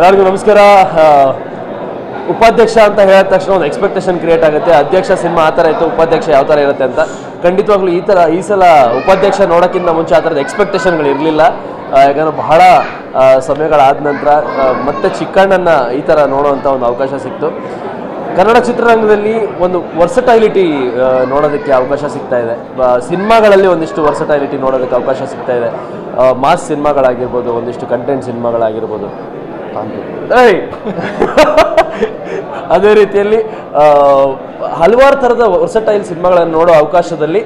ಎಲ್ಲರಿಗೂ ನಮಸ್ಕಾರ. ಉಪಾಧ್ಯಕ್ಷ ಅಂತ ಹೇಳಿದ ತಕ್ಷಣ ಒಂದು ಎಕ್ಸ್ಪೆಕ್ಟೇಷನ್ ಕ್ರಿಯೇಟ್ ಆಗುತ್ತೆ. ಅಧ್ಯಕ್ಷ ಸಿನಿಮಾ ಆ ಥರ ಇತ್ತು, ಉಪಾಧ್ಯಕ್ಷ ಯಾವ ಥರ ಇರುತ್ತೆ ಅಂತ. ಖಂಡಿತವಾಗ್ಲೂ ಈ ಥರ, ಈ ಸಲ ಉಪಾಧ್ಯಕ್ಷ ನೋಡೋಕ್ಕಿಂತ ಮುಂಚೆ ಆ ಥರದ ಎಕ್ಸ್ಪೆಕ್ಟೇಷನ್ಗಳು ಇರಲಿಲ್ಲ. ಯಾಕಂದರೆ ಬಹಳ ಸಮಯಗಳಾದ ನಂತರ ಮತ್ತೆ ಚಿಕ್ಕಣ್ಣನ ಈ ಥರ ನೋಡೋವಂಥ ಒಂದು ಅವಕಾಶ ಸಿಕ್ತು. ಕನ್ನಡ ಚಿತ್ರರಂಗದಲ್ಲಿ ಒಂದು ವರ್ಸಟೈಲಿಟಿ ನೋಡೋದಕ್ಕೆ ಅವಕಾಶ ಸಿಗ್ತಾ ಇದೆ. ಸಿನಿಮಾಗಳಲ್ಲಿ ಒಂದಿಷ್ಟು ವರ್ಸಟೈಲಿಟಿ ನೋಡೋದಕ್ಕೆ ಅವಕಾಶ ಸಿಗ್ತಾ ಇದೆ. ಮಾಸ್ ಸಿನಿಮಾಗಳಾಗಿರ್ಬೋದು, ಒಂದಿಷ್ಟು ಕಂಟೆಂಟ್ ಸಿನಿಮಾಗಳಾಗಿರ್ಬೋದು! ಅದೇ ರೀತಿಯಲ್ಲಿ ಹಲವಾರು ಥರದ ವರ್ಸಟೈಲ್ ಸಿನಿಮಾಗಳನ್ನು ನೋಡೋ ಅವಕಾಶದಲ್ಲಿ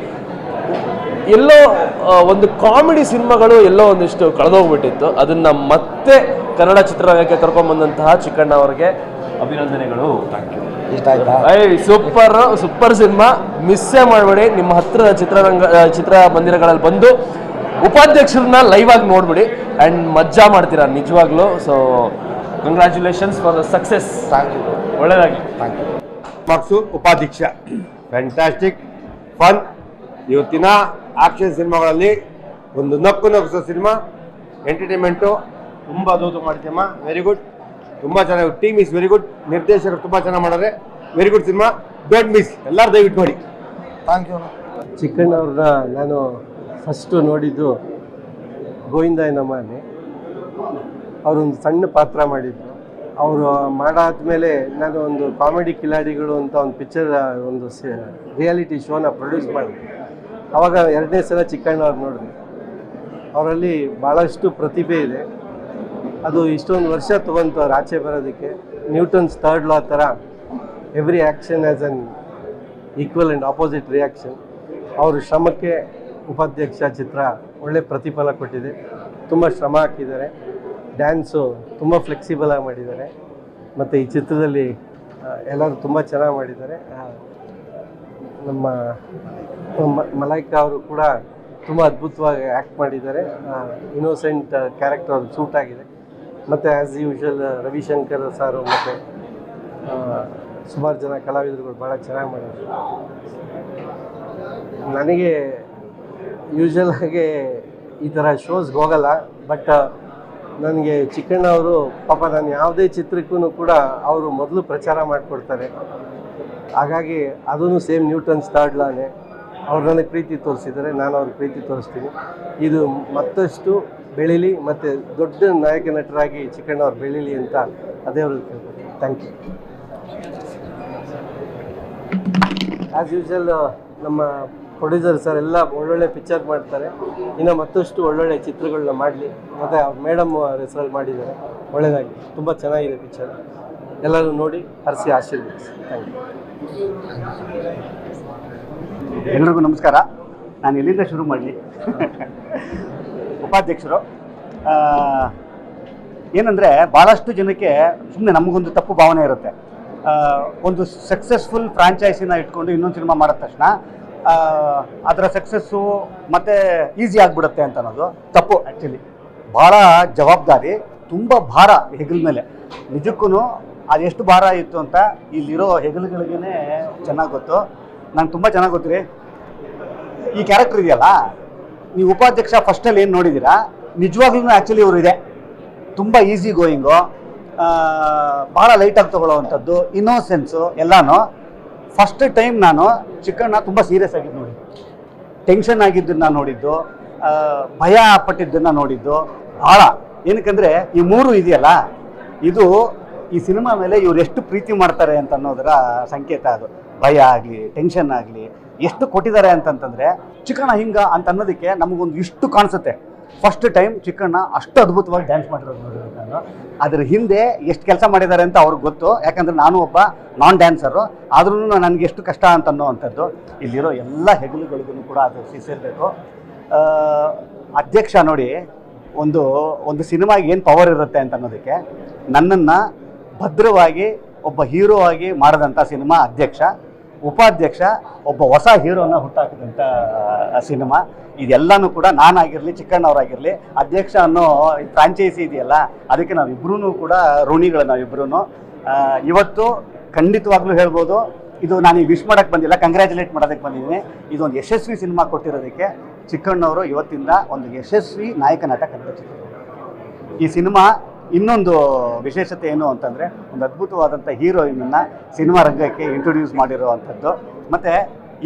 ಎಲ್ಲೋ ಒಂದು ಕಾಮಿಡಿ ಸಿನಿಮಾಗಳು ಎಲ್ಲೋ ಒಂದಿಷ್ಟು ಕಳೆದೋಗ್ಬಿಟ್ಟಿತ್ತು. ಅದನ್ನ ಮತ್ತೆ ಕನ್ನಡ ಚಿತ್ರರಂಗಕ್ಕೆ ಕರ್ಕೊಂಡ್ಬಂದಂತಹ ಚಿಕ್ಕಣ್ಣ ಅವರಿಗೆ ಅಭಿನಂದನೆಗಳು. ಇಷ್ಟ ಆಯ್ತಾ? ಐ ಸೂಪರ್ ಸೂಪರ್ ಸಿನಿಮಾ. ಮಿಸ್ಸೇ ಮಾಡಬೇಡಿ. ನಿಮ್ಮ ಹತ್ತಿರದ ಚಿತ್ರರಂಗ ಚಿತ್ರ ಮಂದಿರಗಳಲ್ಲಿ ಬಂದು ಉಪಾಧ್ಯಕ್ಷರನ್ನ ಲೈವ್ ಆಗಿ ನೋಡ್ಬಿಡಿ. ಆ್ಯಂಡ್ ಮಜ್ಜಾ ಮಾಡ್ತೀರಾ ನಿಜವಾಗ್ಲೂ. So congratulations for the success thank you ಒಳ್ಳೆಯದಾಗಿ thank you Upadhyaksha. Fantastic fun ಇವತ್ತಿನ ಆಕ್ಷನ್ ಸಿನಿಮಾಗಳಲ್ಲಿ ಒಂದು ನಕ್ಕು ನಗಿಸೋ ಸಿನಿಮಾ ಎಂಟರ್ಟೈನ್ಮೆಂಟು ತುಂಬ ಅದ್ಭುತ ಮಾಡ್ತೀಯಮ್ಮ ವೆರಿ ಗುಡ್ ತುಂಬ ಚೆನ್ನಾಗಿ ಟೀಮ್ ಇಸ್ ವೆರಿ ಗುಡ್ ನಿರ್ದೇಶಕರು ತುಂಬ ಚೆನ್ನಾಗಿ ಮಾಡಿದ್ರೆ very good cinema don't miss ಎಲ್ಲರೂ ದಯವಿಟ್ಟು ನೋಡಿ. ಥ್ಯಾಂಕ್ ಯು ಚಿಕ್ಕಣ್ಣವ್ರನ್ನ ನಾನು ಫಸ್ಟು ನೋಡಿದ್ದು ಗೋವಿಂದ ನಮ್ಮಲ್ಲಿ ಅವರೊಂದು ಸಣ್ಣ ಪಾತ್ರ ಮಾಡಿದ್ರು. ಅವರು ಮಾಡಾದ್ಮೇಲೆ ನಾನು ಒಂದು ಕಾಮಿಡಿ ಕಿಲಾಡಿಗಳು ಅಂತ ಒಂದು ಪಿಕ್ಚರ್, ಒಂದು ರಿಯಾಲಿಟಿ ಶೋನ ಪ್ರೊಡ್ಯೂಸ್ ಮಾಡಿದೆ. ಅವಾಗ ಎರಡನೇ ಸಲ ಚಿಕ್ಕಣ್ಣವ್ರು ನೋಡಿದೆ ಅವರಲ್ಲಿ ಭಾಳಷ್ಟು ಪ್ರತಿಭೆ ಇದೆ. ಅದು ಇಷ್ಟೊಂದು ವರ್ಷ ತೊಗೊಂತು ಅವ್ರು ಆಚೆ ಬರೋದಕ್ಕೆ. ನ್ಯೂಟನ್ಸ್ ಥರ್ಡ್ ಲಾ ಥರ every action as an equal and opposite reaction. ಅವರು ಶ್ರಮಕ್ಕೆ ಉಪಾಧ್ಯಕ್ಷ ಚಿತ್ರ ಒಳ್ಳೆ ಪ್ರತಿಫಲ ಕೊಟ್ಟಿದೆ. ತುಂಬ ಶ್ರಮ ಹಾಕಿದ್ದಾರೆ. ಡ್ಯಾನ್ಸು ತುಂಬ ಫ್ಲೆಕ್ಸಿಬಲ್ ಆಗಿ ಮಾಡಿದ್ದಾರೆ. ಮತ್ತು ಈ ಚಿತ್ರದಲ್ಲಿ ಎಲ್ಲರೂ ತುಂಬ ಚೆನ್ನಾಗಿ ಮಾಡಿದ್ದಾರೆ. ನಮ್ಮ ಮಲೈಕಾ ಅವರು ಕೂಡ ತುಂಬ ಅದ್ಭುತವಾಗಿ ಆ್ಯಕ್ಟ್ ಮಾಡಿದ್ದಾರೆ. ಇನ್ನೋಸೆಂಟ್ ಕ್ಯಾರೆಕ್ಟರ್ ಸೂಟ್ ಆಗಿದೆ. ಮತ್ತು ಆ್ಯಸ್ ಯೂಶಲ್ ರವಿಶಂಕರ್ ಸಾರು ಮತ್ತು ಸುಮಾರು ಜನ ಕಲಾವಿದರುಗಳು ಭಾಳ ಚೆನ್ನಾಗಿ ಮಾಡಿದ್ದಾರೆ. ನನಗೆ ಯೂಶಲ್ ಆಗಿ ಈ ಥರ ಶೋಸ್ಗೆ ಹೋಗಲ್ಲ. ಬಟ್ ನನಗೆ ಚಿಕ್ಕಣ್ಣ ಅವರು, ಪಾಪ ನಾನು ಯಾವುದೇ ಚಿತ್ರಕ್ಕೂ ಕೂಡ ಅವರು ಮೊದಲು ಪ್ರಚಾರ ಮಾಡಿಕೊಡ್ತಾರೆ. ಹಾಗಾಗಿ ಅದೂ ಸೇಮ್ ನ್ಯೂಟನ್ಸ್ ಥರ್ಡ್ ಲಾನೆ ಅವ್ರು ನನಗೆ ಪ್ರೀತಿ ತೋರಿಸಿದರೆ, ನಾನು ಅವ್ರಿಗೆ ಪ್ರೀತಿ ತೋರಿಸ್ತೀನಿ. ಇದು ಮತ್ತಷ್ಟು ಬೆಳೀಲಿ ಮತ್ತು ದೊಡ್ಡ ನಾಯಕ ನಟರಾಗಿ ಚಿಕ್ಕಣ್ಣ ಅವ್ರು ಬೆಳೀಲಿ ಅಂತ ಅದೇ ಅವ್ರಿಗೆ ಕೇಳ್ಬೋದು ಥ್ಯಾಂಕ್ ಯು ಆ್ಯಸ್ ಯೂಶಲ್ ನಮ್ಮ ಪ್ರೊಡ್ಯೂಸರ್ ಸರ್ ಎಲ್ಲ ಒಳ್ಳೊಳ್ಳೆ ಪಿಕ್ಚರ್ ಮಾಡ್ತಾರೆ. ಇನ್ನು ಮತ್ತಷ್ಟು ಒಳ್ಳೊಳ್ಳೆ ಚಿತ್ರಗಳನ್ನ ಮಾಡಲಿ. ಮತ್ತು ಅವ್ರ ಮೇಡಮ್ ಅವ್ರ ಹೆಸರಲ್ಲಿ ಮಾಡಿದ್ದಾರೆ. ಒಳ್ಳೆಯದಾಗಿ ತುಂಬ ಚೆನ್ನಾಗಿದೆ ಪಿಕ್ಚರ್. ಎಲ್ಲರೂ ನೋಡಿ ಹರಿಸಿ ಆಶೀರ್ವದಿಸಿ. Thank you. ಎಲ್ರಿಗೂ ನಮಸ್ಕಾರ. ನಾನು ಎಲ್ಲಿಂದ ಶುರು ಮಾಡಲಿ. ಉಪಾಧ್ಯಕ್ಷರು ಏನಂದರೆ ಭಾಳಷ್ಟು ಜನಕ್ಕೆ ಸುಮ್ಮನೆ ನಮಗೊಂದು ತಪ್ಪು ಭಾವನೆ ಇರುತ್ತೆ. ಒಂದು ಸಕ್ಸಸ್ಫುಲ್ ಫ್ರಾಂಚೈಸಿನ ಇಟ್ಕೊಂಡು ಇನ್ನೊಂದು ಸಿನಿಮಾ ಮಾಡಿದ ತಕ್ಷಣ ಅದರ ಸಕ್ಸಸ್ಸು ಮತ್ತೆ ಈಸಿ ಆಗಿಬಿಡುತ್ತೆ ಅಂತ ಅನ್ನೋದು ತಪ್ಪು ಆ್ಯಕ್ಚುಲಿ ಭಾಳ ಜವಾಬ್ದಾರಿ, ತುಂಬ ಭಾರ ಹೆಗಲ ಮೇಲೆ. ನಿಜಕ್ಕೂ ಅದೆಷ್ಟು ಭಾರ ಇತ್ತು ಅಂತ ಇಲ್ಲಿರೋ ಹೆಗಲುಗಳಿಗೇ ಚೆನ್ನಾಗಿ ಗೊತ್ತು. ನಂಗೆ ತುಂಬ ಚೆನ್ನಾಗಿ ಗೊತ್ತಿರಿ ಈ ಕ್ಯಾರೆಕ್ಟರ್ ಇದೆಯಲ್ಲ, ನೀವು ಉಪಾಧ್ಯಕ್ಷ ಫಸ್ಟಲ್ಲಿ ಏನು ನೋಡಿದ್ದೀರಾ ನಿಜವಾಗ್ಲೂ ಆ್ಯಕ್ಚುಲಿ ಇವರು ಇದೆ. ತುಂಬ ಈಸಿ ಗೋಯಿಂಗು ಭಾಳ ಲೈಟಾಗಿ ತೊಗೊಳ್ಳೋವಂಥದ್ದು ಇನ್ನೋಸೆನ್ಸು ಎಲ್ಲನೂ. ಫಸ್ಟ್ ಟೈಮ್ ನಾನು ಚಿಕ್ಕಣ್ಣ ತುಂಬ ಸೀರಿಯಸ್ ಆಗಿದ್ದು ನೋಡಿ. ಟೆನ್ಷನ್ ಆಗಿದ್ದನ್ನ ನೋಡಿದ್ದು ಭಯ ಪಟ್ಟಿದ್ದನ್ನು ನೋಡಿದ್ದು ಭಾಳ ಏನಕ್ಕಂದರೆ ಈ ಮೂರು ಇದೆಯಲ್ಲ, ಇದು ಈ ಸಿನಿಮಾ ಮೇಲೆ ಇವ್ರು ಎಷ್ಟು ಪ್ರೀತಿ ಮಾಡ್ತಾರೆ ಅಂತ ಅನ್ನೋದರ ಸಂಕೇತ ಅದು. ಭಯ ಆಗಲಿ ಟೆನ್ಷನ್ ಆಗಲಿ, ಎಷ್ಟು ಕೊಟ್ಟಿದ್ದಾರೆ ಅಂತಂತಂದರೆ, ಚಿಕ್ಕಣ್ಣ ಹಿಂಗ ಅಂತ ಅನ್ನೋದಕ್ಕೆ ನಮಗೊಂದು ಇಷ್ಟು ಕಾಣಿಸುತ್ತೆ. ಫಸ್ಟ್ ಟೈಮ್ ಚಿಕ್ಕಣ್ಣ ಅಷ್ಟು ಅದ್ಭುತವಾಗಿ ಡ್ಯಾನ್ಸ್ ಮಾಡಿರೋದು ನೋಡಿರೋದು ನಾನು ಅದ್ರ ಹಿಂದೆ ಎಷ್ಟು ಕೆಲಸ ಮಾಡಿದ್ದಾರೆ ಅಂತ ಅವ್ರಿಗೆ ಗೊತ್ತು. ಯಾಕಂದ್ರೆ ನಾನು ಒಬ್ಬ ನಾನ್ ಡ್ಯಾನ್ಸರು ಆದ್ರೂ ನನಗೆ ಎಷ್ಟು ಕಷ್ಟ ಅಂತ ಅನ್ನೋವಂಥದ್ದು. ಇಲ್ಲಿರೋ ಎಲ್ಲ ಹೆಗಲುಗಳಿಗೂ ಕೂಡ ಅದು ಸೇರಬೇಕು ಅಧ್ಯಕ್ಷ ನೋಡಿ, ಒಂದು ಒಂದು ಸಿನಿಮಾಗೆ ಏನು ಪವರ್ ಇರುತ್ತೆ ಅಂತ ಅನ್ನೋದಕ್ಕೆ ನನ್ನನ್ನು ಭದ್ರವಾಗಿ, ಒಬ್ಬ ಹೀರೋ ಆಗಿ ಮಾಡಿದಂಥ ಸಿನಿಮಾ ಅಧ್ಯಕ್ಷ. ಉಪಾಧ್ಯಕ್ಷ ಒಬ್ಬ ಹೊಸ ಹೀರೋನ ಹುಟ್ಟಾಕಿದಂಥ ಸಿನಿಮಾ. ಇದೆಲ್ಲನೂ ಕೂಡ ನಾನಾಗಿರಲಿ, ಚಿಕ್ಕಣ್ಣವರಾಗಿರಲಿ, ಅಧ್ಯಕ್ಷ ಅನ್ನೋ ಫ್ರಾಂಚೈಸಿ ಇದೆಯಲ್ಲ, ಅದಕ್ಕೆ ನಾವಿಬ್ಬರೂ ಕೂಡ ಋಣಿಗಳು ನಾವಿಬ್ಬರೂ ಇವತ್ತು ಖಂಡಿತವಾಗ್ಲೂ ಹೇಳ್ಬೋದು, ಇದು ನಾನು ಈ ವಿಶ್ ಮಾಡಕ್ಕೆ ಬಂದಿಲ್ಲ ಕಂಗ್ರ್ಯಾಚುಲೇಟ್ ಮಾಡೋದಕ್ಕೆ ಬಂದಿದ್ದೀನಿ. ಇದೊಂದು ಯಶಸ್ವಿ ಸಿನಿಮಾ ಕೊಟ್ಟಿರೋದಕ್ಕೆ ಚಿಕ್ಕಣ್ಣವರು ಇವತ್ತಿಂದ ಒಂದು ಯಶಸ್ವಿ ನಾಯಕ ನಟ ಕನ್ನಡ ಈ ಸಿನಿಮಾ ಇನ್ನೊಂದು ವಿಶೇಷತೆ ಏನು ಅಂತಂದರೆ, ಒಂದು ಅದ್ಭುತವಾದಂಥ ಹೀರೋಯಿನನ್ನು ಸಿನಿಮಾ ರಂಗಕ್ಕೆ ಇಂಟ್ರೊಡ್ಯೂಸ್ ಮಾಡಿರುವಂಥದ್ದು. ಮತ್ತು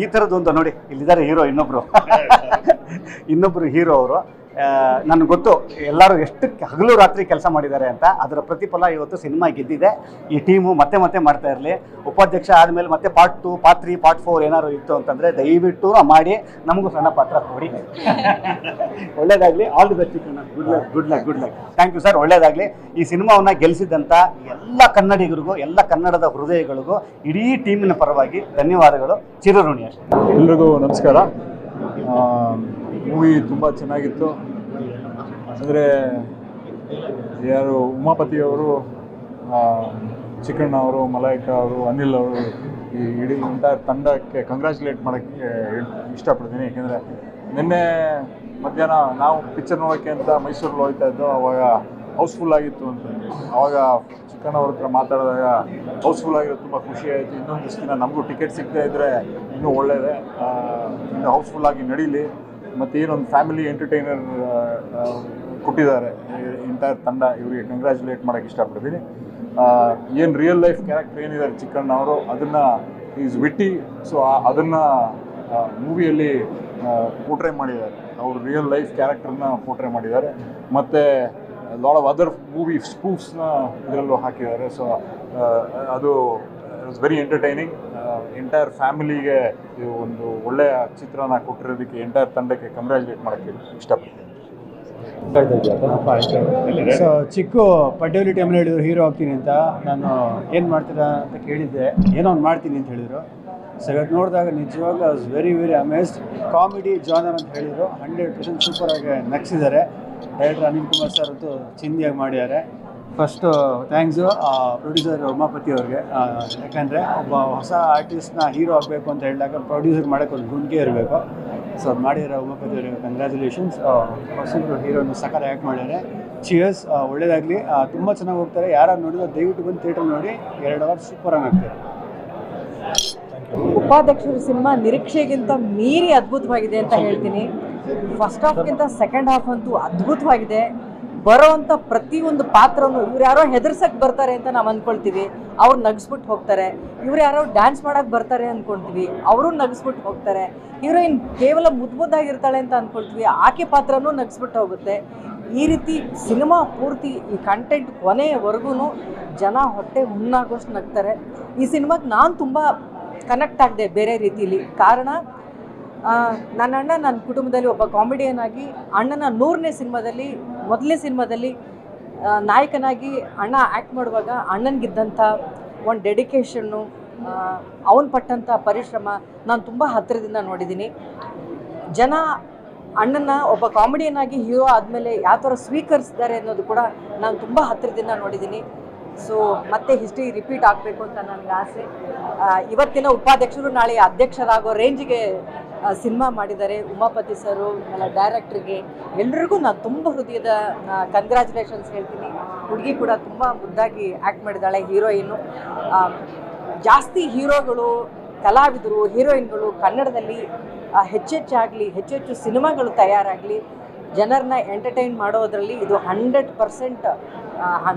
ಈ ಥರದ್ದೊಂದು ನೋಡಿ, ಇಲ್ಲಿದ್ದಾರೆ ಹೀರೋ ಇನ್ನೊಬ್ಬರು ಇನ್ನೊಬ್ಬರು ಹೀರೋ ಅವರು. ನನಗೆ ಗೊತ್ತು, ಎಲ್ಲರೂ ಎಷ್ಟು ಹಗಲು ರಾತ್ರಿ ಕೆಲಸ ಮಾಡಿದ್ದಾರೆ ಅಂತ. ಅದರ ಪ್ರತಿಫಲ ಇವತ್ತು ಸಿನಿಮಾ ಗೆದ್ದಿದೆ. ಈ ಟೀಮು ಮತ್ತೆ ಮತ್ತೆ ಮಾಡ್ತಾ ಇರಲಿ. ಉಪಾಧ್ಯಕ್ಷ ಆದಮೇಲೆ ಮತ್ತೆ part two part three part four ಏನಾದ್ರು ಇತ್ತು ಅಂತಂದರೆ ದಯವಿಟ್ಟು ಮಾಡಿ. ನಮಗೂ ಸಣ್ಣ ಪಾತ್ರ ಕೊಡಿ. ಒಳ್ಳೇದಾಗಲಿ. All the best good luck good luck good luck thank you sir ಒಳ್ಳೇದಾಗಲಿ. ಈ ಸಿನಿಮಾವನ್ನು ಗೆಲ್ಲಿಸಿದಂಥ ಎಲ್ಲ ಕನ್ನಡಿಗರಿಗೂ, ಎಲ್ಲ ಕನ್ನಡದ ಹೃದಯಗಳಿಗೂ, ಇಡೀ ಟೀಮಿನ ಪರವಾಗಿ ಧನ್ಯವಾದಗಳು. ಚಿರಋಣಿ ಎಲ್ರಿಗೂ ನಮಸ್ಕಾರ. ಮೂವಿ ತುಂಬ ಚೆನ್ನಾಗಿತ್ತು. ಅಂದರೆ ಯಾರು ಉಮಾಪತಿಯವರು ಚಿಕ್ಕಣ್ಣ ಅವರು ಮಲಾಯಿಕ ಅವರು, ಅನಿಲ್ ಅವರು ಈ ಇಡೀ ಎಂಟೈರ್ ತಂಡಕ್ಕೆ ಕಂಗ್ರ್ಯಾಚುಲೇಟ್ ಮಾಡೋಕ್ಕೆ ಇಷ್ಟಪಡ್ತೀನಿ. ಯಾಕೆಂದರೆ ನಿನ್ನೆ ಮಧ್ಯಾಹ್ನ ನಾವು ಪಿಕ್ಚರ್ ನೋಡೋಕ್ಕೆ ಅಂತ ಮೈಸೂರಲ್ಲಿ ಹೋಗ್ತಾ ಇದ್ದೋ, ಅವಾಗ ಹೌಸ್ಫುಲ್ ಆಗಿತ್ತು ಅಂತಂದು ಅವಾಗ ಚಿಕ್ಕಣ್ಣ ಅವ್ರ ಹತ್ರ ಮಾತಾಡಿದಾಗ ಹೌಸ್ಫುಲ್ ಆಗಿರೋದು ತುಂಬ ಖುಷಿ ಆಯಿತು. ಇನ್ನೊಂದಿಷ್ಟು ದಿನ ನಮಗೂ ಟಿಕೆಟ್ ಸಿಗ್ತಾ ಇದ್ದರೆ ಇನ್ನೂ ಒಳ್ಳೆಯದೇ ಇನ್ನು ಹೌಸ್ಫುಲ್ಲಾಗಿ ನಡೀಲಿ. ಮತ್ತು ಏನೊಂದು ಫ್ಯಾಮಿಲಿ ಎಂಟರ್ಟೈನರ್ ಕೊಟ್ಟಿದ್ದಾರೆ. ಎಂಟೈರ್ ತಂಡ ಇವರಿಗೆ ಕಂಗ್ರ್ಯಾಚುಲೇಟ್ ಮಾಡೋಕ್ಕೆ ಇಷ್ಟಪಡ್ತೀನಿ. ಏನು ರಿಯಲ್ ಲೈಫ್ ಕ್ಯಾರೆಕ್ಟರ್ ಏನಿದ್ದಾರೆ ಚಿಕ್ಕಣ್ಣ ಅವರು, ಅದನ್ನು ಈಸ್ ವಿಟ್ಟಿ ಸೊ ಅದನ್ನು ಮೂವಿಯಲ್ಲಿ ಪೋಟ್ರೆ ಮಾಡಿದ್ದಾರೆ. ಅವರು ರಿಯಲ್ ಲೈಫ್ ಕ್ಯಾರೆಕ್ಟರ್ನ ಪೋಟ್ರೆ ಮಾಡಿದ್ದಾರೆ. ಮತ್ತು ಲಾಡ್ ಆಫ್ ಅದರ್ ಮೂವಿ ಸ್ಪೂಫ್ಸ್ನ ಇದರಲ್ಲೂ ಹಾಕಿದ್ದಾರೆ. ಸೊ ಅದು ಇಟ್ಸ್ ವೆರಿ ಎಂಟರ್ಟೈನಿಂಗ್ ಎಂಟೈರ್ ಫ್ಯಾಮಿಲಿಗೆ ಒಂದು ಒಳ್ಳೆಯ ಚಿತ್ರನ ಕೊಟ್ಟಿರೋದಕ್ಕೆ ಎಂಟೈರ್ ತಂಡಕ್ಕೆ ಕಂಗ್ರ್ಯಾಚುಲೇಟ್ ಮಾಡೋಕ್ಕೆ ಇಷ್ಟಪಡ್ತೀನಿ. ಸೊ ಚಿಕ್ಕು ಪಡ್ಡೇಲಿ ಟೈಮಲ್ಲಿ ಹೇಳಿದ್ರು ಹೀರೋ ಆಗ್ತೀನಿ ಅಂತ. ನಾನು ಏನು ಮಾಡ್ತೀರಾ ಅಂತ ಕೇಳಿದ್ದೆ. ಏನೋ ಒಂದು ಮಾಡ್ತೀನಿ ಅಂತ ಹೇಳಿದರು. ಸೊ ಇವತ್ತು ನೋಡಿದಾಗ ನಿಜವಾಗ್ಲೂ was very very amazed comedy genre ಅಂತ ಹೇಳಿದರು. ಹಂಡ್ರೆಡ್ ಪರ್ಸೆಂಟ್ ಸೂಪರಾಗಿ ನಗ್ಸಿದ್ದಾರೆ. ಡೈರೆಕ್ಟರ್ ಅನಿಲ್ ಕುಮಾರ್ ಸರ್ ಅಂತೂ ಚಿಂದಿಯಾಗಿ ಮಾಡಿದ್ದಾರೆ. ಫಸ್ಟು ಥ್ಯಾಂಕ್ಸು ಪ್ರೊಡ್ಯೂಸರ್ ಉಮಾಪತಿ ಅವ್ರಿಗೆ. ಯಾಕಂದರೆ ಒಬ್ಬ ಹೊಸ ಆರ್ಟಿಸ್ಟ್ನ ಹೀರೋ ಆಗಬೇಕು ಅಂತ ಹೇಳಿದಾಗ ಪ್ರೊಡ್ಯೂಸರ್ ಮಾಡೋಕ್ಕೆ ಒಂದು ಗುಂಡಿಗೆ ಇರಬೇಕು. ಸೊ ಅದು ಮಾಡಿರೋ ಉಮಾಪತಿ ಅವರಿಗೆ ಕಂಗ್ರ್ಯಾಚುಲೇಷನ್ಸ್ ಹೊಸಬ್ರು ಹೀರೋನ ಸಕಾರ ಆ್ಯಕ್ಟ್ ಮಾಡಿದರೆ ಚಿಯರ್ಸ್ ಒಳ್ಳೇದಾಗಲಿ. ತುಂಬ ಚೆನ್ನಾಗಿ ಹೋಗ್ತಾರೆ. ಯಾರು ನೋಡಿದ್ರು ದಯವಿಟ್ಟು ಬಂದು ಥಿಯೇಟರ್ ನೋಡಿ. ಎರಡು ಅವರ್ ಸೂಪರಾಗಿ ಆಗ್ತಾರೆ ಉಪಾಧ್ಯಕ್ಷರು ಸಿನಿಮಾ ನಿರೀಕ್ಷೆಗಿಂತ ಮೀರಿ ಅದ್ಭುತವಾಗಿದೆ ಅಂತ ಹೇಳ್ತೀನಿ. ಫಸ್ಟ್ ಹಾಫ್ಗಿಂತ ಸೆಕೆಂಡ್ ಹಾಫ್ ಅಂತೂ ಅದ್ಭುತವಾಗಿದೆ. ಬರೋವಂಥ ಪ್ರತಿಯೊಂದು ಪಾತ್ರನು ಇವ್ರು ಯಾರೋ ಹೆದರ್ಸಕ್ಕೆ ಬರ್ತಾರೆ ಅಂತ ನಾವು ಅಂದ್ಕೊಳ್ತೀವಿ ಅವ್ರು ನಗಿಸ್ಬಿಟ್ಟು ಹೋಗ್ತಾರೆ. ಇವ್ರು ಯಾರೋ ಡ್ಯಾನ್ಸ್ ಮಾಡೋಕ್ಕೆ ಬರ್ತಾರೆ ಅಂದ್ಕೊಳ್ತೀವಿ ಅವರು ನಗಿಸ್ಬಿಟ್ಟು ಹೋಗ್ತಾರೆ. ಹೀರೋಯಿನ್ ಕೇವಲ ಮುದ್ದು ಮುದ್ದಾಗಿರ್ತಾಳೆ ಅಂತ ಅಂದ್ಕೊಳ್ತೀವಿ ಆಕೆ ಪಾತ್ರನೂ ನಗಿಸ್ಬಿಟ್ಟು ಹೋಗುತ್ತೆ. ಈ ರೀತಿ ಸಿನಿಮಾ ಪೂರ್ತಿ ಈ ಕಂಟೆಂಟ್ ಕೊನೆಯವರೆಗೂ ಜನ ಹೊಟ್ಟೆ ಹುಣ್ಣಾಗೋಷ್ಟು ನಗ್ತಾರೆ. ಈ ಸಿನಿಮಾಗೆ ನಾನು ತುಂಬ ಕನೆಕ್ಟ್ ಆಗಿದೆ ಬೇರೆ ರೀತಿಯಲ್ಲಿ ಕಾರಣ ನನ್ನ ಅಣ್ಣ ನನ್ನ ಕುಟುಂಬದಲ್ಲಿ ಒಬ್ಬ ಕಾಮಿಡಿಯನ್ ಆಗಿ, ಅಣ್ಣನ ನೂರನೇ ಸಿನಿಮಾದಲ್ಲಿ, ಮೊದಲನೇ ಸಿನಿಮಾದಲ್ಲಿ ನಾಯಕನಾಗಿ ಅಣ್ಣ ಆ್ಯಕ್ಟ್ ಮಾಡುವಾಗ ಅಣ್ಣನಿಗಿದ್ದಂಥ ಒಂದು ಡೆಡಿಕೇಷನ್ನು ಅವನು ಪಟ್ಟಂಥ ಪರಿಶ್ರಮ ನಾನು ತುಂಬ ಹತ್ತಿರದಿಂದ ನೋಡಿದ್ದೀನಿ. ಜನ ಅಣ್ಣನ ಒಬ್ಬ ಕಾಮಿಡಿಯನ್ ಆಗಿ ಹೀರೋ ಆದಮೇಲೆ ಯಾವ ಥರ ಸ್ವೀಕರಿಸಿದ್ದಾರೆ ಅನ್ನೋದು ಕೂಡ ನಾನು ತುಂಬ ಹತ್ತಿರದಿಂದ ನೋಡಿದ್ದೀನಿ. ಸೊ ಮತ್ತೆ ಹಿಸ್ಟ್ರಿ ರಿಪೀಟ್ ಆಗಬೇಕು ಅಂತ ನನಗೆ ಆಸೆ. ಇವತ್ತಿನ ಉಪಾಧ್ಯಕ್ಷರು ನಾಳೆ ಅಧ್ಯಕ್ಷರಾಗೋ ರೇಂಜ್ಗೆ ಸಿನಿಮಾ ಮಾಡಿದ್ದಾರೆ. ಉಮಾಪತಿ ಸರು ಡೈರೆಕ್ಟ್ರಿಗೆ. ಎಲ್ರಿಗೂ ನಾನು ತುಂಬ ಹೃದಯದ ಕಂಗ್ರ್ಯಾಚುಲೇಷನ್ಸ್ ಹೇಳ್ತೀನಿ. ಹುಡುಗಿ ಕೂಡ ತುಂಬ ಮುದ್ದಾಗಿ ಆ್ಯಕ್ಟ್ ಮಾಡಿದ್ದಾಳೆ, ಹೀರೋಯಿನ್ನು. ಜಾಸ್ತಿ ಹೀರೋಗಳು, ಕಲಾವಿದರು, ಹೀರೋಯಿನ್ಗಳು ಕನ್ನಡದಲ್ಲಿ ಹೆಚ್ಚೆಚ್ಚಾಗಲಿ, ಹೆಚ್ಚೆಚ್ಚು ಸಿನಿಮಾಗಳು ತಯಾರಾಗಲಿ, ಜನರನ್ನ ಎಂಟರ್ಟೈನ್ ಮಾಡೋದರಲ್ಲಿ ಇದು ಹಂಡ್ರೆಡ್ ಪರ್ಸೆಂಟ್